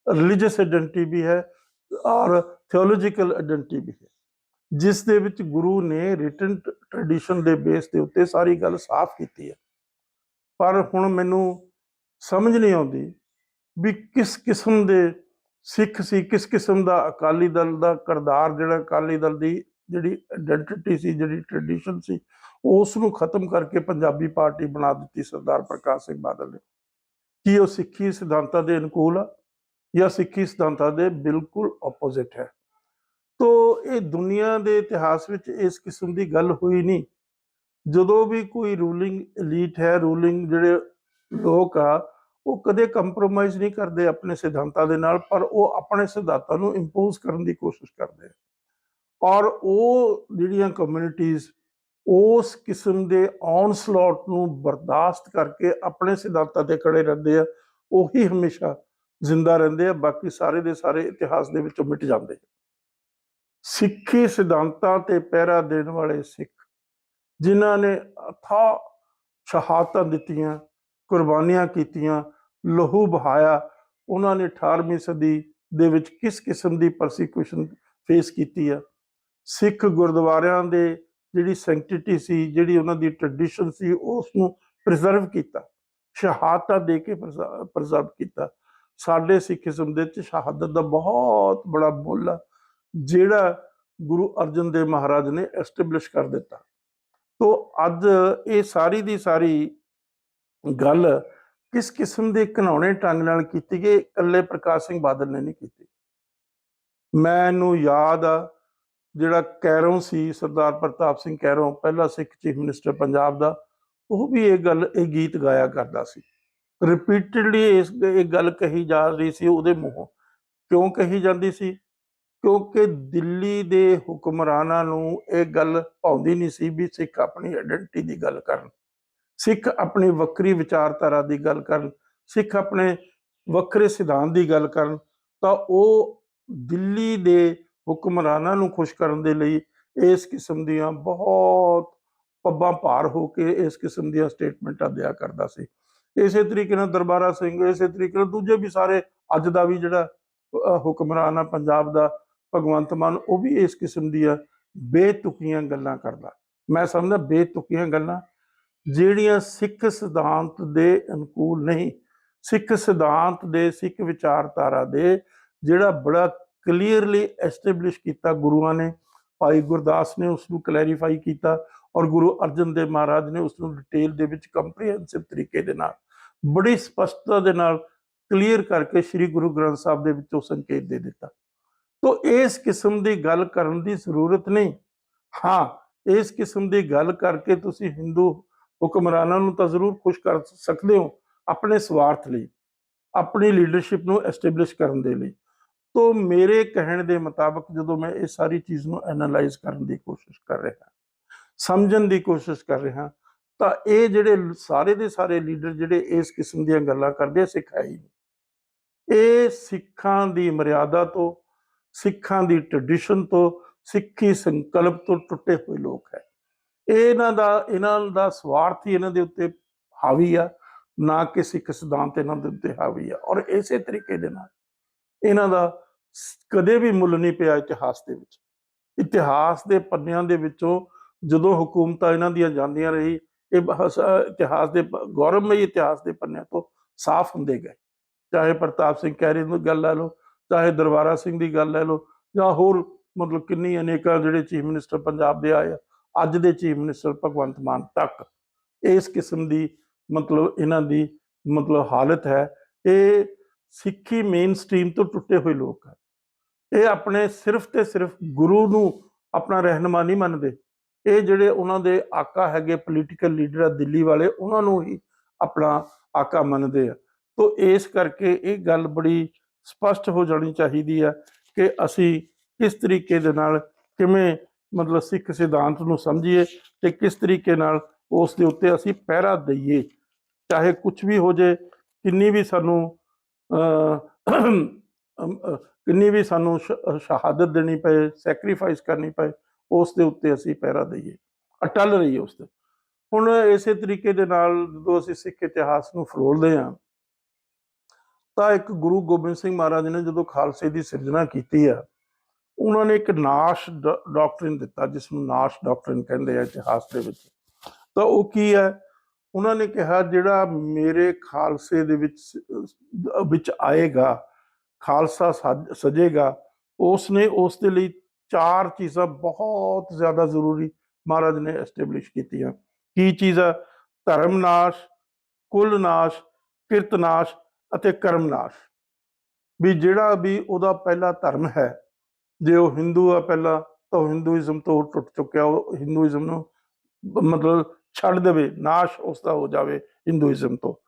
ਰਿਲੀਜੀਅਸ ਆਇਡੈਂਟੀ ਵੀ ਹੈ, ਔਰ ਥਿਓਲੋਜੀਕਲ ਆਇਡੈਂਟੀ ਵੀ ਹੈ। ਜਿਸ ਦੇ ਵਿੱਚ ਗੁਰੂ ਨੇ ਰਿਟਨ ਟ੍ਰੈਡੀਸ਼ਨ ਦੇ ਬੇਸ ਦੇ ਉੱਤੇ ਸਾਰੀ ਗੱਲ ਸਾਫ਼ ਕੀਤੀ ਹੈ। ਪਰ ਹੁਣ ਮੈਨੂੰ ਸਮਝ ਨਹੀਂ ਆਉਂਦੀ ਵੀ ਕਿਸ ਕਿਸਮ ਦੇ ਸਿੱਖ ਸੀ, ਕਿਸ ਕਿਸਮ ਦਾ ਅਕਾਲੀ ਦਲ ਦਾ ਕਰਦਾਰ ਜਿਹੜਾ ਅਕਾਲੀ ਦਲ ਦੀ ਜਿਹੜੀ ਆਇਡੈਂਟੀਟੀ ਸੀ, ਜਿਹੜੀ ਟ੍ਰੈਡੀਸ਼ਨ ਸੀ ਉਸ ਨੂੰ ਖਤਮ ਕਰਕੇ ਪੰਜਾਬੀ ਪਾਰਟੀ ਬਣਾ ਦਿੱਤੀ ਸਰਦਾਰ ਪ੍ਰਕਾਸ਼ ਸਿੰਘ ਬਾਦਲ ਨੇ। ਕੀ ਉਹ ਸਿੱਖੀ ਸਿਧਾਂਤਾਂ ਦੇ ਅਨੁਕੂਲ ਆ ਜਾਂ ਸਿੱਖੀ ਸਿਧਾਂਤਾਂ ਦੇ ਬਿਲਕੁਲ ਆਪੋਜ਼ਿਟ ਹੈ? ਤੋ ਇਹ ਦੁਨੀਆ ਦੇ ਇਤਿਹਾਸ ਵਿੱਚ ਇਸ ਕਿਸਮ ਦੀ ਗੱਲ ਹੋਈ ਨਹੀਂ। ਜਦੋਂ ਵੀ ਕੋਈ ਰੂਲਿੰਗ ਐਲੀਟ ਹੈ ਰੂਲਿੰਗ ਜਿਹੜੇ ਲੋਕ ਆ, ਉਹ ਕਦੇ ਕੰਪਰੋਮਾਈਜ਼ ਨਹੀਂ ਕਰਦੇ ਆਪਣੇ ਸਿਧਾਂਤਾਂ ਦੇ ਨਾਲ, ਪਰ ਉਹ ਆਪਣੇ ਸਿਧਾਂਤਾਂ ਨੂੰ ਇੰਪੋਜ਼ ਕਰਨ ਦੀ ਕੋਸ਼ਿਸ਼ ਕਰਦੇ ਆ। ਔਰ ਉਹ ਜਿਹੜੀਆਂ ਕਮਿਊਨਿਟੀਆਂ ਉਸ ਕਿਸਮ ਦੇ ਔਨਸਲੌਟ ਨੂੰ ਬਰਦਾਸ਼ਤ ਕਰਕੇ ਆਪਣੇ ਸਿਧਾਂਤਾਂ ਤੇ ਖੜੇ ਰਹਿੰਦੇ ਆ, ਉਹੀ ਹਮੇਸ਼ਾ ਜ਼ਿੰਦਾ ਰਹਿੰਦੇ ਆ, ਬਾਕੀ ਸਾਰੇ ਦੇ ਸਾਰੇ ਇਤਿਹਾਸ ਦੇ ਵਿੱਚੋਂ ਮਿਟ ਜਾਂਦੇ ਸਿੱਖੀ ਸਿਧਾਂਤਾਂ ਤੇ ਪਹਿਰਾ ਦੇਣ ਵਾਲੇ ਸਿੱਖ, ਜਿਨ੍ਹਾਂ ਨੇ ਅਥਾ ਸ਼ਹਾਦਤਾਂ ਦਿੱਤੀਆਂ, ਕੁਰਬਾਨੀਆਂ ਕੀਤੀਆਂ, ਲਹੂ ਬਹਾਇਆ, ਉਹਨਾਂ ਨੇ 18ਵੀਂ ਸਦੀ ਦੇ ਵਿੱਚ ਕਿਸ ਕਿਸਮ ਦੀ ਪਰਸੀਕਿਊਸ਼ਨ ਫੇਸ ਕੀਤੀ ਆ? ਸਿੱਖ ਗੁਰਦੁਆਰਿਆਂ ਦੇ ਜਿਹੜੀ ਸੈਂਕਟਿਟੀ ਸੀ, ਜਿਹੜੀ ਉਹਨਾਂ ਦੀ ਟ੍ਰੈਡੀਸ਼ਨ ਸੀ ਉਸ ਨੂੰ ਪ੍ਰੀਜ਼ਰਵ ਕੀਤਾ। ਸ਼ਹਾਦਤਾਂ ਦੇ ਕੇ ਪ੍ਰੀਜ਼ਰਵ ਕੀਤਾ। ਸਾਡੇ ਸਿੱਖੀਜ਼ਮ ਦੇ ਵਿੱਚ ਸ਼ਹਾਦਤ ਦਾ ਬਹੁਤ ਬੜਾ ਮੁੱਲ ਆ, ਜਿਹੜਾ ਗੁਰੂ ਅਰਜਨ ਦੇਵ ਮਹਾਰਾਜ ਨੇ ਐਸਟੈਬਲਿਸ਼ ਕਰ ਦਿੱਤਾ। ਤੋ ਅੱਜ ਇਹ ਸਾਰੀ ਦੀ ਸਾਰੀ ਗੱਲ ਕਿਸ ਕਿਸਮ ਦੇ ਘਨਾਉਣੇ ਢੰਗ ਨਾਲ ਕੀਤੀ ਗਈ, ਇਕੱਲੇ ਪ੍ਰਕਾਸ਼ ਸਿੰਘ ਬਾਦਲ ਨੇ ਨਹੀਂ ਕੀਤੀ। ਮੈਨੂੰ ਯਾਦ ਆ ਜਿਹੜਾ ਕੈਰੋਂ ਸੀ, ਸਰਦਾਰ ਪ੍ਰਤਾਪ ਸਿੰਘ ਕੈਰੋਂ, ਪਹਿਲਾ ਸਿੱਖ ਚੀਫ ਮਿਨਿਸਟਰ ਪੰਜਾਬ ਦਾ, ਉਹ ਵੀ ਇਹ ਗੱਲ, ਇਹ ਗੀਤ ਗਾਇਆ ਕਰਦਾ ਸੀ। ਰਿਪੀਟਡਲੀ ਇਸ, ਇਹ ਗੱਲ ਕਹੀ ਜਾ ਰਹੀ ਸੀ ਉਹਦੇ ਮੂੰਹੋਂ। ਕਿਉਂ ਕਹੀ ਜਾਂਦੀ ਸੀ? ਕਿਉਂਕਿ ਦਿੱਲੀ ਦੇ ਹੁਕਮਰਾਨਾਂ ਨੂੰ ਇਹ ਗੱਲ ਭਾਉਂਦੀ ਨਹੀਂ ਸੀ ਵੀ ਸਿੱਖ ਆਪਣੀ ਆਇਡੈਂਟੀ ਦੀ ਗੱਲ ਕਰਨ। ਸਿੱਖ ਆਪਣੀ ਵੱਖਰੀ ਵਿਚਾਰਧਾਰਾ ਦੀ ਗੱਲ ਕਰਨ। ਸਿੱਖ ਆਪਣੇ ਵੱਖਰੇ ਸਿਧਾਂਤ ਦੀ ਗੱਲ ਕਰਨ। ਤਾਂ ਉਹ ਦਿੱਲੀ ਦੇ ਹੁਕਮਰਾਨਾਂ ਨੂੰ ਖੁਸ਼ ਕਰਨ ਦੇ ਲਈ ਇਸ ਕਿਸਮ ਦੀਆਂ ਬਹੁਤ ਪੱਬਾਂ ਭਾਰ ਹੋ ਕੇ ਇਸ ਕਿਸਮ ਦੀਆਂ ਸਟੇਟਮੈਂਟਾਂ ਦਿਆ ਕਰਦਾ ਸੀ। ਇਸੇ ਤਰੀਕੇ ਨਾਲ ਦਰਬਾਰਾ ਸਿੰਘ, ਇਸੇ ਤਰੀਕੇ ਨਾਲ ਦੂਜੇ ਵੀ ਸਾਰੇ ਅੱਜ ਦਾ ਵੀ ਜਿਹੜਾ ਹੁਕਮਰਾਨ ਆ ਪੰਜਾਬ ਦਾ ਭਗਵੰਤ ਮਾਨ, ਉਹ ਵੀ ਇਸ ਕਿਸਮ ਦੀਆਂ ਬੇਤੁਕੀਆਂ ਗੱਲਾਂ ਕਰਦਾ। ਮੈਂ ਸਮਝਦਾ ਬੇਤੁਕੀਆਂ ਗੱਲਾਂ ਜਿਹੜੀਆਂ ਸਿੱਖ ਸਿਧਾਂਤ ਦੇ ਅਨੁਕੂਲ ਨਹੀਂ, ਸਿੱਖ ਸਿਧਾਂਤ ਦੇ, ਸਿੱਖ ਵਿਚਾਰਧਾਰਾ ਦੇ ਜਿਹੜਾ ਬੜਾ ਕਲੀਅਰਲੀ ਐਸਟੈਬਲਿਸ਼ ਕੀਤਾ, ਗੁਰੂਆਂ ਨੇ, ਭਾਈ ਗੁਰਦਾਸ ਨੇ ਉਸ ਨੂੰ ਕਲੈਰੀਫਾਈ ਕੀਤਾ ਔਰ ਗੁਰੂ ਅਰਜਨ ਦੇਵ ਮਹਾਰਾਜ ਨੇ ਉਸ ਨੂੰ ਡਿਟੇਲ ਦੇ ਵਿੱਚ ਕੰਪਰੀਹੈਂਸਿਵ ਤਰੀਕੇ ਦੇ ਨਾਲ, ਬੜੀ ਸਪਸ਼ਟਤਾ ਦੇ ਨਾਲ ਕਲੀਅਰ ਕਰਕੇ ਸ੍ਰੀ ਗੁਰੂ ਗ੍ਰੰਥ ਸਾਹਿਬ ਦੇ ਵਿੱਚ ਸੰਕੇਤ ਦੇ ਦਿੱਤਾ। ਤੋ ਇਸ ਕਿਸਮ ਦੀ ਗੱਲ ਕਰਨ ਦੀ ਜ਼ਰੂਰਤ ਨਹੀਂ। ਹਾਂ, ਇਸ ਕਿਸਮ ਦੀ ਗੱਲ ਕਰਕੇ ਤੁਸੀਂ ਹਿੰਦੂ ਹੁਕਮਰਾਨਾਂ ਨੂੰ ਤਾਂ ਜ਼ਰੂਰ ਖੁਸ਼ ਕਰ ਸਕਦੇ ਹੋ ਆਪਣੇ ਸਵਾਰਥ ਲਈ, ਆਪਣੀ ਲੀਡਰਸ਼ਿਪ ਨੂੰ ਐਸਟੈਬਲਿਸ਼ ਕਰਨ ਦੇ ਲਈ। ਤੋ ਮੇਰੇ ਕਹਿਣ ਦੇ ਮੁਤਾਬਕ ਜਦੋਂ ਮੈਂ ਇਹ ਸਾਰੀ ਚੀਜ਼ ਨੂੰ ਐਨਾਲਾਈਜ਼ ਕਰਨ ਦੀ ਕੋਸ਼ਿਸ਼ ਕਰ ਰਿਹਾ ਸਮਝਣ ਦੀ ਕੋਸ਼ਿਸ਼ ਕਰ ਰਿਹਾ ਤਾਂ ਇਹ ਜਿਹੜੇ ਸਾਰੇ ਦੇ ਸਾਰੇ ਲੀਡਰ ਜਿਹੜੇ ਇਸ ਕਿਸਮ ਦੀਆਂ ਗੱਲਾਂ ਕਰਦੇ ਆ, ਇਹ ਸਿੱਖਾਂ ਦੀ ਮਰਿਆਦਾ ਤੋਂ ਸਿੱਖਾਂ ਦੀ ਟ੍ਰੈਡੀਸ਼ਨ ਤੋਂ ਸਿੱਖੀ ਸੰਕਲਪ ਤੋਂ ਟੁੱਟੇ ਹੋਏ ਲੋਕ ਹੈ। ਇਹਨਾਂ ਦਾ ਇਹਨਾਂ ਦਾ ਸਵਾਰਥ ਹੀ ਇਹਨਾਂ ਦੇ ਉੱਤੇ ਹਾਵੀ ਆ ਨਾ ਕਿ ਸਿੱਖ ਸਿਧਾਂਤ ਇਹਨਾਂ ਦੇ ਉੱਤੇ ਹਾਵੀ ਆ। ਔਰ ਇਸੇ ਤਰੀਕੇ ਦੇ ਨਾਲ ਇਹਨਾਂ ਦਾ ਕਦੇ ਵੀ ਮੁੱਲ ਨਹੀਂ ਪਿਆ ਇਤਿਹਾਸ ਦੇ ਵਿੱਚ। ਇਤਿਹਾਸ ਦੇ ਪੰਨਿਆਂ ਦੇ ਵਿੱਚੋਂ ਜਦੋਂ ਹਕੂਮਤਾਂ ਇਹਨਾਂ ਦੀਆਂ ਜਾਂਦੀਆਂ ਰਹੀ ਇਹ ਬਹਸ- ਇਤਿਹਾਸ ਦੇ ਪ- ਗੌਰਵਮਈ ਇਤਿਹਾਸ ਦੇ ਪੰਨਿਆਂ ਤੋਂ ਸਾਫ਼ ਹੁੰਦੇ ਗਏ। ਚਾਹੇ ਪ੍ਰਤਾਪ ਸਿੰਘ ਕੈਰੀ ਦੀ ਗੱਲ ਲੈ ਲਓ ਚਾਹੇ ਦਰਬਾਰਾ ਸਿੰਘ ਦੀ ਗੱਲ ਲੈ ਲਓ ਜਾਂ ਹੋਰ ਮਤਲਬ ਕਿੰਨੀ ਅਨੇਕਾਂ ਜਿਹੜੇ ਚੀਫ ਮਿਨਿਸਟਰ ਪੰਜਾਬ ਦੇ ਆਏ ਆ, ਅੱਜ ਦੇ ਚੀਫ ਮਿਨਿਸਟਰ ਭਗਵੰਤ ਮਾਨ ਤੱਕ। ਇਸ ਕਿਸਮ ਦੀ ਮਤਲਬ ਇਹਨਾਂ ਦੀ ਮਤਲਬ ਹਾਲਤ ਹੈ। ਇਹ ਸਿੱਖੀ ਮੇਨ ਸਟ੍ਰੀਮ ਤੋਂ ਟੁੱਟੇ ਹੋਏ ਲੋਕ ਹੈ। ਇਹ ਆਪਣੇ ਸਿਰਫ ਤੇ ਸਿਰਫ ਗੁਰੂ ਨੂੰ ਆਪਣਾ ਰਹਿਨਮਾ ਨਹੀਂ ਮੰਨਦੇ। ਇਹ ਜਿਹੜੇ ਉਹਨਾਂ ਦੇ ਆਕਾ ਹੈਗੇ ਪੋਲੀਟੀਕਲ ਲੀਡਰ ਆ ਦਿੱਲੀ ਵਾਲੇ, ਉਹਨਾਂ ਨੂੰ ਹੀ ਆਪਣਾ ਆਕਾ ਮੰਨਦੇ ਆ। ਤੋ ਇਸ ਕਰਕੇ ਇਹ ਗੱਲ ਬੜੀ ਸਪਸ਼ਟ ਹੋ ਜਾਣੀ ਚਾਹੀਦੀ ਹੈ ਕਿ ਅਸੀਂ ਕਿਸ ਤਰੀਕੇ ਦੇ ਨਾਲ ਕਿਵੇਂ ਮਤਲਬ ਸਿੱਖ ਸਿਧਾਂਤ ਨੂੰ ਸਮਝੀਏ ਤੇ ਕਿਸ ਤਰੀਕੇ ਨਾਲ ਉਸ ਦੇ ਉੱਤੇ ਅਸੀਂ ਪਹਿਰਾ ਦਈਏ। ਚਾਹੇ ਕੁਝ ਵੀ ਹੋ ਜੇ, ਕਿੰਨੀ ਵੀ ਸਾਨੂੰ ਕਿੰਨੀ ਵੀ ਸਾਨੂੰ ਸ਼ਹਾਦਤ ਦੇਣੀ ਪਏ ਸੈਕਰੀਫਾਈਸ ਕਰਨੀ ਪਏ, ਉਸ ਦੇ ਉੱਤੇ ਅਸੀਂ ਪਹਿਰਾ ਦਈਏ। ਅਟਲ ਰਹੀਏ ਉਸ ਤੇ। ਹੁਣ ਇਸੇ ਤਰੀਕੇ ਦੇ ਨਾਲ ਜਦੋਂ ਅਸੀਂ ਸਿੱਖ ਇਤਿਹਾਸ ਨੂੰ ਫਰੋਲਦੇ ਹਾਂ, ਤਾਂ ਇੱਕ ਗੁਰੂ ਗੋਬਿੰਦ ਸਿੰਘ ਮਹਾਰਾਜ ਨੇ ਜਦੋਂ ਖਾਲਸੇ ਦੀ ਸਿਰਜਣਾ ਕੀਤੀ ਆ, ਉਹਨਾਂ ਨੇ ਇੱਕ ਨਾਸ਼ ਡਾਕਟਰਿਨ ਦਿੱਤਾ, ਜਿਸ ਨੂੰ ਨਾਸ਼ ਡਾਕਟਰਿਨ ਕਹਿੰਦੇ ਆ ਇਤਿਹਾਸ ਦੇ ਵਿੱਚ। ਤਾਂ ਉਹ ਕੀ ਹੈ? ਉਹਨਾਂ ਨੇ ਕਿਹਾ, ਜਿਹੜਾ ਮੇਰੇ ਖਾਲਸੇ ਦੇ ਵਿੱਚ ਵਿੱਚ ਆਏਗਾ ਖਾਲਸਾ ਸਜ- ਸਜੇਗਾ। ਉਸ ਨੇ ਉਸ ਦੇ ਲਈ ਚਾਰ ਚੀਜ਼ਾਂ ਬਹੁਤ ਜ਼ਿਆਦਾ ਜ਼ਰੂਰੀ ਮਹਾਰਾਜ ਨੇ ਐਸਟੈਬਲਿਸ਼ ਕੀਤੀਆਂ। ਕੀ ਚੀਜ਼ ਆ ਧਰਮ ਨਾਸ਼, ਕੁਲ ਨਾਸ਼, ਕਿਰਤ ਨਾਸ਼ ਅਤੇ ਕਰਮ ਨਾਸ਼। ਵੀ ਜਿਹੜਾ ਵੀ ਉਹਦਾ ਪਹਿਲਾ ਧਰਮ ਹੈ, ਜੇ ਉਹ ਹਿੰਦੂ ਆ ਪਹਿਲਾਂ, ਤਾਂ ਉਹ ਹਿੰਦੂਇਜ਼ਮ ਤੋਂ ਟੁੱਟ ਚੁੱਕਿਆ, ਉਹ ਹਿੰਦੂਇਜ਼ਮ ਨੂੰ ਮਤਲਬ ਛੱਡ ਦੇਵੇ, ਨਾਸ਼ ਉਸ ਦਾ ਹੋ ਜਾਵੇ ਹਿੰਦੂਇਜ਼ਮ ਤੋਂ।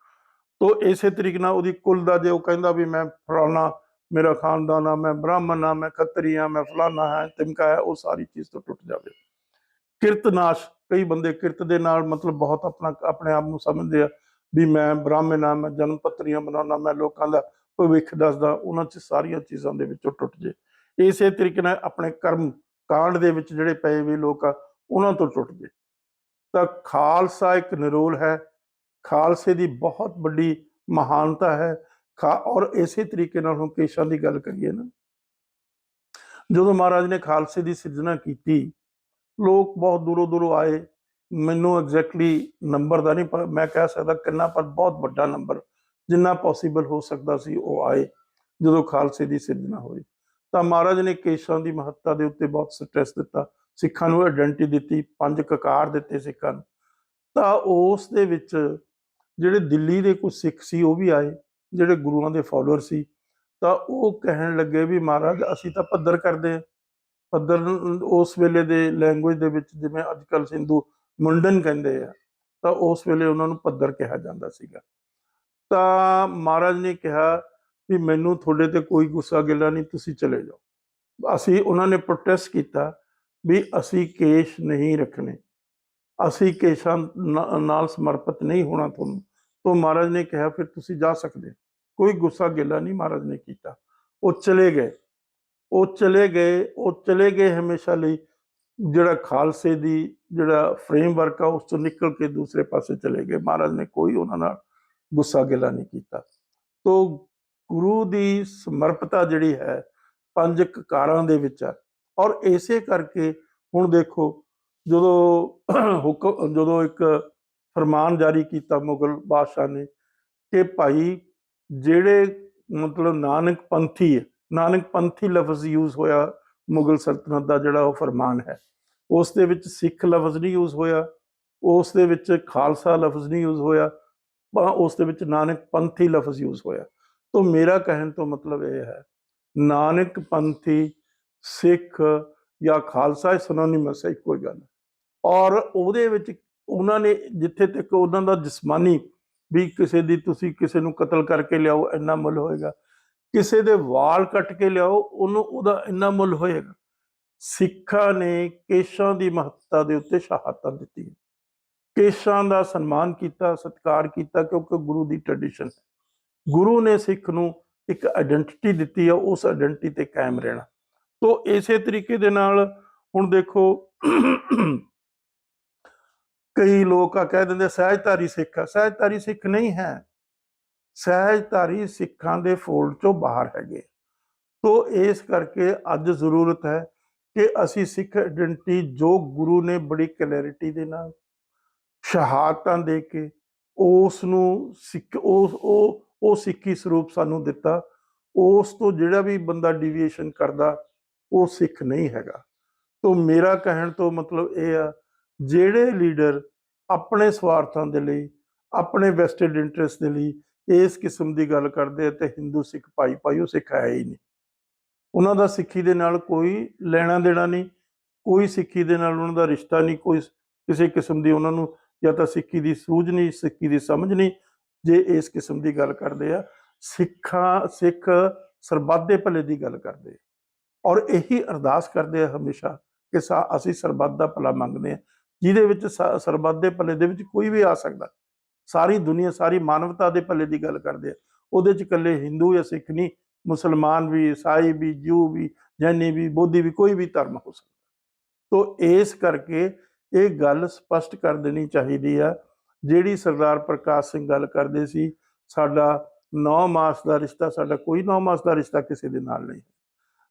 ਤੋ ਇਸੇ ਤਰੀਕੇ ਨਾਲ ਉਹਦੀ ਕੁਲ ਦਾ ਜੇ ਉਹ ਕਹਿੰਦਾ ਵੀ ਮੈਂ ਫਲਾਣਾ, ਮੇਰਾ ਖਾਨਦਾਨ ਆ, ਮੈਂ ਬ੍ਰਾਹਮਣ ਆ, ਮੈਂ ਖੱਤਰੀ ਆ, ਮੈਂ ਫਲਾਣਾ ਹਾਂ, ਤਿਮਕਾ ਹੈ, ਉਹ ਸਾਰੀ ਚੀਜ਼ ਤੋਂ ਟੁੱਟ ਜਾਵੇ। ਕਿਰਤ ਨਾਸ਼, ਕਈ ਬੰਦੇ ਕਿਰਤ ਦੇ ਨਾਲ ਮਤਲਬ ਬਹੁਤ ਆਪਣਾ, ਆਪਣੇ ਆਪ ਨੂੰ ਸਮਝਦੇ ਆ ਵੀ ਮੈਂ ਬ੍ਰਾਹਮਣ ਆ, ਮੈਂ ਜਨਮ ਪੱਤਰੀਆਂ ਬਣਾਉਣਾ ਮੈਂ ਲੋਕਾਂ ਦਾ ਭਵਿੱਖ ਦੱਸਦਾ, ਉਹਨਾਂ 'ਚ ਸਾਰੀਆਂ ਚੀਜ਼ਾਂ ਦੇ ਵਿੱਚੋਂ ਟੁੱਟ ਜੇ। ਇਸੇ ਤਰੀਕੇ ਨਾਲ ਆਪਣੇ ਕਰਮ ਕਾਂਡ ਦੇ ਵਿੱਚ ਜਿਹੜੇ ਪਏ ਵੀ ਲੋਕ ਆ, ਉਹਨਾਂ ਤੋਂ ਟੁੱਟ ਜੇ। ਤਾਂ ਖਾਲਸਾ ਇੱਕ ਨਿਰੋਲ ਹੈ ਖਾਲਸੇ ਦੀ ਬਹੁਤ ਵੱਡੀ ਮਹਾਨਤਾ ਹੈ। ਖਾ ਔਰ ਇਸੇ ਤਰੀਕੇ ਨਾਲ ਹੁਣ ਕੇਸ਼ਾਂ ਦੀ ਗੱਲ ਕਰੀਏ ਨਾ। ਜਦੋਂ ਮਹਾਰਾਜ ਨੇ ਖਾਲਸੇ ਦੀ ਸਿਰਜਣਾ ਕੀਤੀ, ਲੋਕ ਬਹੁਤ ਦੂਰੋਂ ਦੂਰੋਂ ਆਏ। ਮੈਨੂੰ ਐਗਜ਼ੈਕਟਲੀ ਨੰਬਰ ਦਾ ਨਹੀਂ ਮੈਂ ਕਹਿ ਸਕਦਾ ਕਿੰਨਾ, ਪਰ ਬਹੁਤ ਵੱਡਾ ਨੰਬਰ ਜਿੰਨਾ ਪੋਸੀਬਲ ਹੋ ਸਕਦਾ ਸੀ ਉਹ ਆਏ, ਜਦੋਂ ਖਾਲਸੇ ਦੀ ਸਿਰਜਣਾ ਹੋਈ। ਤਾਂ ਮਹਾਰਾਜ ਨੇ ਕੇਸ਼ਾਂ ਦੀ ਮਹੱਤਤਾ ਦੇ ਉੱਤੇ ਬਹੁਤ ਸਟ੍ਰੈਸ ਦਿੱਤਾ। ਸਿੱਖਾਂ ਨੂੰ ਆਇਡੈਂਟੀ ਦਿੱਤੀ, ਪੰਜ ਕਕਾਰ ਦਿੱਤੇ ਸਿੱਖਾਂ ਨੂੰ। ਤਾਂ ਉਸ ਦੇ ਵਿੱਚ ਜਿਹੜੇ ਦਿੱਲੀ ਦੇ ਕੁਝ ਸਿੱਖ ਸੀ, ਉਹ ਵੀ ਆਏ, ਜਿਹੜੇ ਗੁਰੂਆਂ ਦੇ ਫਾਲੋਅਰ ਸੀ, ਤਾਂ ਉਹ ਕਹਿਣ ਲੱਗੇ ਵੀ ਮਹਾਰਾਜ, ਅਸੀਂ ਤਾਂ ਪੱਧਰ ਕਰਦੇ ਹਾਂ। ਪੱਧਰ ਉਸ ਵੇਲੇ ਦੇ ਲੈਂਗੁਏਜ ਦੇ ਵਿੱਚ ਜਿਵੇਂ ਅੱਜ ਕੱਲ੍ਹ ਸਿੰਧੂ ਮੁੰਡਨ ਕਹਿੰਦੇ ਆ, ਤਾਂ ਉਸ ਵੇਲੇ ਉਹਨਾਂ ਨੂੰ ਪੱਧਰ ਕਿਹਾ ਜਾਂਦਾ ਸੀਗਾ। ਤਾਂ ਮਹਾਰਾਜ ਨੇ ਕਿਹਾ ਵੀ ਮੈਨੂੰ ਤੁਹਾਡੇ ਤੇ ਕੋਈ ਗੁੱਸਾ ਗਿਲਾ ਨਹੀਂ, ਤੁਸੀਂ ਚਲੇ ਜਾਓ। ਅਸੀਂ, ਉਹਨਾਂ ਨੇ ਪ੍ਰੋਟੈਸਟ ਕੀਤਾ ਵੀ ਅਸੀਂ ਕੇਸ਼ ਨਹੀਂ ਰੱਖਣੇ। ਅਸੀਂ ਕੇਸ਼ਾਂ ਨਾਲ ਸਮਰਪਿਤ ਨਹੀਂ ਹੋਣਾ ਤੁਹਾਨੂੰ। ਤੋਂ ਮਹਾਰਾਜ ਨੇ ਕਿਹਾ, ਫਿਰ ਤੁਸੀਂ ਜਾ ਸਕਦੇ ਹੋ। ਕੋਈ ਗੁੱਸਾ ਗਿਲਾ ਨਹੀਂ ਮਹਾਰਾਜ ਨੇ ਕੀਤਾ। ਉਹ ਚਲੇ ਗਏ। ਉਹ ਚਲੇ ਗਏ। ਉਹ ਚਲੇ ਗਏ ਹਮੇਸ਼ਾ ਲਈ ਜਿਹੜਾ ਖਾਲਸੇ ਦੀ ਜਿਹੜਾ ਫਰੇਮਵਰਕ ਆ, ਉਸ ਤੋਂ ਨਿਕਲ ਕੇ ਦੂਸਰੇ ਪਾਸੇ ਚਲੇ ਗਏ। ਮਹਾਰਾਜ ਨੇ ਕੋਈ ਉਹਨਾਂ ਨਾਲ ਗੁੱਸਾ ਗਿਲਾ ਨਹੀਂ ਕੀਤਾ। ਤੋਂ ਗੁਰੂ ਦੀ ਸਮਰਪਤਾ ਜਿਹੜੀ ਹੈ, ਪੰਜ ਕਕਾਰਾਂ ਦੇ ਵਿੱਚ ਹੈ ਔਰ ਇਸੇ ਕਰਕੇ ਹੁਣ ਦੇਖੋ, ਜਦੋਂ ਹੁਕਮ, ਜਦੋਂ ਇੱਕ ਫਰਮਾਨ ਜਾਰੀ ਕੀਤਾ ਮੁਗਲ ਬਾਦਸ਼ਾਹ ਨੇ ਕਿ ਭਾਈ ਜਿਹੜੇ ਮਤਲਬ ਨਾਨਕ ਪੰਥੀ ਹੈ, ਨਾਨਕ ਪੰਥੀ ਲਫ਼ਜ਼ ਯੂਜ਼ ਹੋਇਆ ਮੁਗਲ ਸਲਤਨਤ ਦਾ ਜਿਹੜਾ ਉਹ ਫਰਮਾਨ ਹੈ। ਉਸ ਦੇ ਵਿੱਚ ਸਿੱਖ ਲਫ਼ਜ਼ ਨਹੀਂ ਯੂਜ਼ ਹੋਇਆ, ਉਸ ਦੇ ਵਿੱਚ ਖਾਲਸਾ ਲਫ਼ਜ਼ ਨਹੀਂ ਯੂਜ਼ ਹੋਇਆ ਪਰ ਉਸ ਦੇ ਵਿੱਚ ਨਾਨਕ ਪੰਥੀ ਲਫ਼ਜ਼ ਯੂਜ਼ ਹੋਇਆ। ਤੋਂ ਮੇਰਾ ਕਹਿਣ ਤੋਂ ਮਤਲਬ ਇਹ ਹੈ, ਨਾਨਕ ਪੰਥੀ, ਸਿੱਖ ਜਾਂ ਖਾਲਸਾ ਸਿਨੋਨਿਮਸ ਹੈ, ਇੱਕੋ ਹੀ ਗੱਲ। ਔਰ ਉਹਦੇ ਵਿੱਚ ਉਹਨਾਂ ਨੇ ਜਿੱਥੇ ਤੱਕ ਉਹਨਾਂ ਦਾ ਜਿਸਮਾਨੀ ਵੀ ਕਿਸੇ ਦੀ ਤੁਸੀਂ ਕਿਸੇ ਨੂੰ ਕਤਲ ਕਰਕੇ ਲਿਆਓ, ਇੰਨਾ ਮੁੱਲ ਹੋਏਗਾ। ਕਿਸੇ ਦੇ ਵਾਲ ਕੱਟ ਕੇ ਲਿਆਓ, ਉਹਨੂੰ ਉਹਦਾ ਇੰਨਾ ਮੁੱਲ ਹੋਏਗਾ। ਸਿੱਖਾਂ ਨੇ ਕੇਸ਼ਾਂ ਦੀ ਮਹੱਤਤਾ ਦੇ ਉੱਤੇ ਸ਼ਹਾਦਤਾਂ ਦਿੱਤੀਆਂ। ਕੇਸ਼ਾਂ ਦਾ ਸਨਮਾਨ ਕੀਤਾ, ਸਤਿਕਾਰ ਕੀਤਾ, ਕਿਉਂਕਿ ਗੁਰੂ ਦੀ ਟ੍ਰੈਡੀਸ਼ਨ ਹੈ। ਗੁਰੂ ਨੇ ਸਿੱਖ ਨੂੰ ਇੱਕ ਆਇਡੈਂਟੀਟੀ ਦਿੱਤੀ ਆ, ਉਸ ਆਇਡੈਂਟੀਟੀ ਤੇ ਕਾਇਮ ਰਹਿਣਾ। ਤੋਂ ਇਸੇ ਤਰੀਕੇ ਦੇ ਨਾਲ ਹੁਣ ਦੇਖੋ ਕਈ ਲੋਕ ਆ ਕਹਿ ਦਿੰਦੇ ਸਹਿਜਧਾਰੀ ਸਿੱਖ ਆ। ਸਹਿਜਧਾਰੀ ਸਿੱਖ ਨਹੀਂ ਹੈ। ਸਹਿਜਧਾਰੀ ਸਿੱਖਾਂ ਦੇ ਫੋਲਡ ਚੋਂ ਬਾਹਰ ਹੈਗੇ ਤੋਂ ਇਸ ਕਰਕੇ ਅੱਜ ਜ਼ਰੂਰਤ ਹੈ ਕਿ ਅਸੀਂ ਸਿੱਖ ਆਇਡੈਂਟੀ ਜੋ ਗੁਰੂ ਨੇ ਬੜੀ ਕਲੈਰਿਟੀ ਦੇ ਨਾਲ, ਸ਼ਹਾਦਤਾਂ ਦੇ ਕੇ ਉਸ ਨੂੰ ਸਿੱਖ, ਉਸ, ਉਹ ਉਹ ਸਿੱਖੀ ਸਰੂਪ ਸਾਨੂੰ ਦਿੱਤਾ, ਉਸ ਤੋਂ ਜਿਹੜਾ ਵੀ ਬੰਦਾ ਡਿਵੀਏਸ਼ਨ ਕਰਦਾ, ਉਹ ਸਿੱਖ ਨਹੀਂ ਹੈਗਾ। ਤੋਂ ਮੇਰਾ ਕਹਿਣ ਤੋਂ ਮਤਲਬ ਇਹ ਆ ਜਿਹੜੇ ਲੀਡਰ ਆਪਣੇ ਸਵਾਰਥਾਂ ਦੇ ਲਈ, ਆਪਣੇ ਵੈਸਟਡ ਇੰਟਰਸਟ ਦੇ ਲਈ ਇਸ ਕਿਸਮ ਦੀ ਗੱਲ ਕਰਦੇ ਆ ਤੇ ਹਿੰਦੂ ਸਿੱਖ ਭਾਈ ਭਾਈ, ਉਹ ਸਿੱਖ ਹੈ ਹੀ ਨਹੀਂ। ਉਹਨਾਂ ਦਾ ਸਿੱਖੀ ਦੇ ਨਾਲ ਕੋਈ ਲੈਣਾ ਦੇਣਾ ਨਹੀਂ, ਕੋਈ ਸਿੱਖੀ ਦੇ ਨਾਲ ਉਹਨਾਂ ਦਾ ਰਿਸ਼ਤਾ ਨਹੀਂ, ਕੋਈ ਕਿਸੇ ਕਿਸਮ ਦੀ ਉਹਨਾਂ ਨੂੰ ਜਾਂ ਤਾਂ ਸਿੱਖੀ ਦੀ ਸੂਝ ਨਹੀਂ, ਸਿੱਖੀ ਦੀ ਸਮਝ ਨਹੀਂ, ਜੇ ਇਸ ਕਿਸਮ ਦੀ ਗੱਲ ਕਰਦੇ ਆ, ਸਿੱਖਾਂ, ਸਿੱਖ ਸਰਬੱਤ ਦੇ ਭਲੇ ਦੀ ਗੱਲ ਕਰਦੇ ਔਰ ਇਹੀ ਅਰਦਾਸ ਕਰਦੇ ਆ ਹਮੇਸ਼ਾ ਕਿ ਸਾ, ਅਸੀਂ ਸਰਬੱਤ ਦਾ ਭਲਾ ਮੰਗਦੇ ਆ। ਜਿਹਦੇ ਵਿੱਚ ਸ- ਸਰਬੱਤ ਦੇ ਭਲੇ ਦੇ ਵਿੱਚ ਕੋਈ ਵੀ ਆ ਸਕਦਾ। ਸਾਰੀ ਦੁਨੀਆ, ਸਾਰੀ ਮਾਨਵਤਾ ਦੇ ਭਲੇ ਦੀ ਗੱਲ ਕਰਦੇ ਆ। ਉਹਦੇ ਚ ਇਕੱਲੇ ਹਿੰਦੂ ਜਾਂ ਸਿੱਖ ਨਹੀਂ, ਮੁਸਲਮਾਨ ਵੀ, ਈਸਾਈ ਵੀ ਜੂ ਵੀ, ਜੈਨੀ ਵੀ, ਬੋਧੀ ਵੀ, ਕੋਈ ਵੀ ਧਰਮ ਹੋ ਸਕਦਾ। ਤੋਂ ਇਸ ਕਰਕੇ ਇਹ ਗੱਲ ਸਪਸ਼ਟ ਕਰ ਦੇਣੀ ਚਾਹੀਦੀ ਆ। ਜਿਹੜੀ ਸਰਦਾਰ ਪ੍ਰਕਾਸ਼ ਸਿੰਘ ਗੱਲ ਕਰਦੇ ਸੀ, ਸਾਡਾ 9 ਮਾਸ ਦਾ ਰਿਸ਼ਤਾ, ਸਾਡਾ ਕੋਈ 9 ਮਾਸ ਦਾ ਰਿਸ਼ਤਾ ਕਿਸੇ ਦੇ ਨਾਲ ਨਹੀਂ।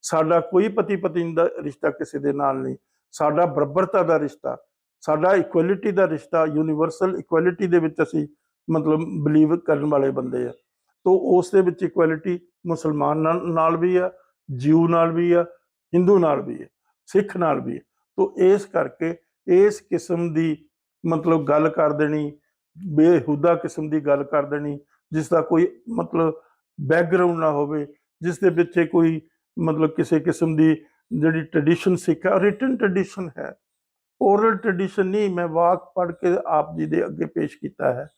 ਸਾਡਾ ਕੋਈ ਪਤੀ ਪਤਨੀ ਦਾ ਰਿਸ਼ਤਾ ਕਿਸੇ ਦੇ ਨਾਲ ਨਹੀਂ। ਸਾਡਾ ਬਰਬਰਤਾ ਦਾ ਰਿਸ਼ਤਾ ਸਾਡਾ ਇਕੁਐਲਿਟੀ ਦਾ ਰਿਸ਼ਤਾ ਯੂਨੀਵਰਸਲ ਇਕੁਐਲਿਟੀ ਦੇ ਵਿੱਚ ਅਸੀਂ ਮਤਲਬ ਬਲੀਵ ਕਰਨ ਵਾਲੇ ਬੰਦੇ ਆ। ਤੋਂ ਉਸ ਦੇ ਵਿੱਚ ਇਕੁਐਲਿਟੀ ਮੁਸਲਮਾਨ ਨਾਲ- ਨਾਲ ਵੀ ਆ ਜਿਊ ਨਾਲ ਵੀ ਆ ਹਿੰਦੂ ਨਾਲ ਵੀ ਆ ਸਿੱਖ ਨਾਲ ਵੀ ਹੈ ਤੋਂ ਇਸ ਕਰਕੇ ਇਸ ਕਿਸਮ ਦੀ ਮਤਲਬ ਗੱਲ ਕਰ ਦੇਣੀ, ਬੇਹੁਦਾ ਕਿਸਮ ਦੀ ਗੱਲ ਕਰ ਦੇਣੀ ਜਿਸ ਦਾ ਕੋਈ ਮਤਲਬ ਬੈਕਗ੍ਰਾਉਂਡ ਨਾ ਹੋਵੇ ਜਿਸ ਦੇ ਪਿੱਛੇ ਕੋਈ ਮਤਲਬ ਕਿਸੇ ਕਿਸਮ ਦੀ ਜਿਹੜੀ ਟ੍ਰੈਡੀਸ਼ਨ ਸਿੱਖ ਰਿਟਨ ਟ੍ਰੈਡੀਸ਼ਨ ਹੈ ਓਰਲ ਟ੍ਰੈਡੀਸ਼ਨ ਨਹੀਂ, ਮੈਂ ਵਾਕ ਪੜ੍ਹ ਕੇ ਆਪ ਜੀ ਦੇ ਅੱਗੇ ਪੇਸ਼ ਕੀਤਾ ਹੈ।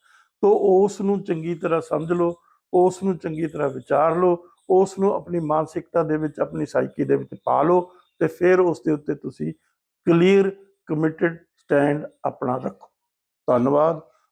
ਤੋਂ ਉਸ ਨੂੰ ਚੰਗੀ ਤਰ੍ਹਾਂ ਸਮਝ ਲਓ, ਉਸ ਨੂੰ ਚੰਗੀ ਤਰ੍ਹਾਂ ਵਿਚਾਰ ਲਓ, ਉਸ ਨੂੰ ਆਪਣੀ ਮਾਨਸਿਕਤਾ ਦੇ ਵਿੱਚ, ਆਪਣੀ ਸਾਈਕੀ ਦੇ ਵਿੱਚ ਪਾ ਲਓ ਤੇ ਫਿਰ ਉਸ ਦੇ ਉੱਤੇ ਤੁਸੀਂ ਕਲੀਅਰ ਕਮਿਟਡ ਸਟੈਂਡ ਆਪਣਾ ਰੱਖੋ। ਧੰਨਵਾਦ।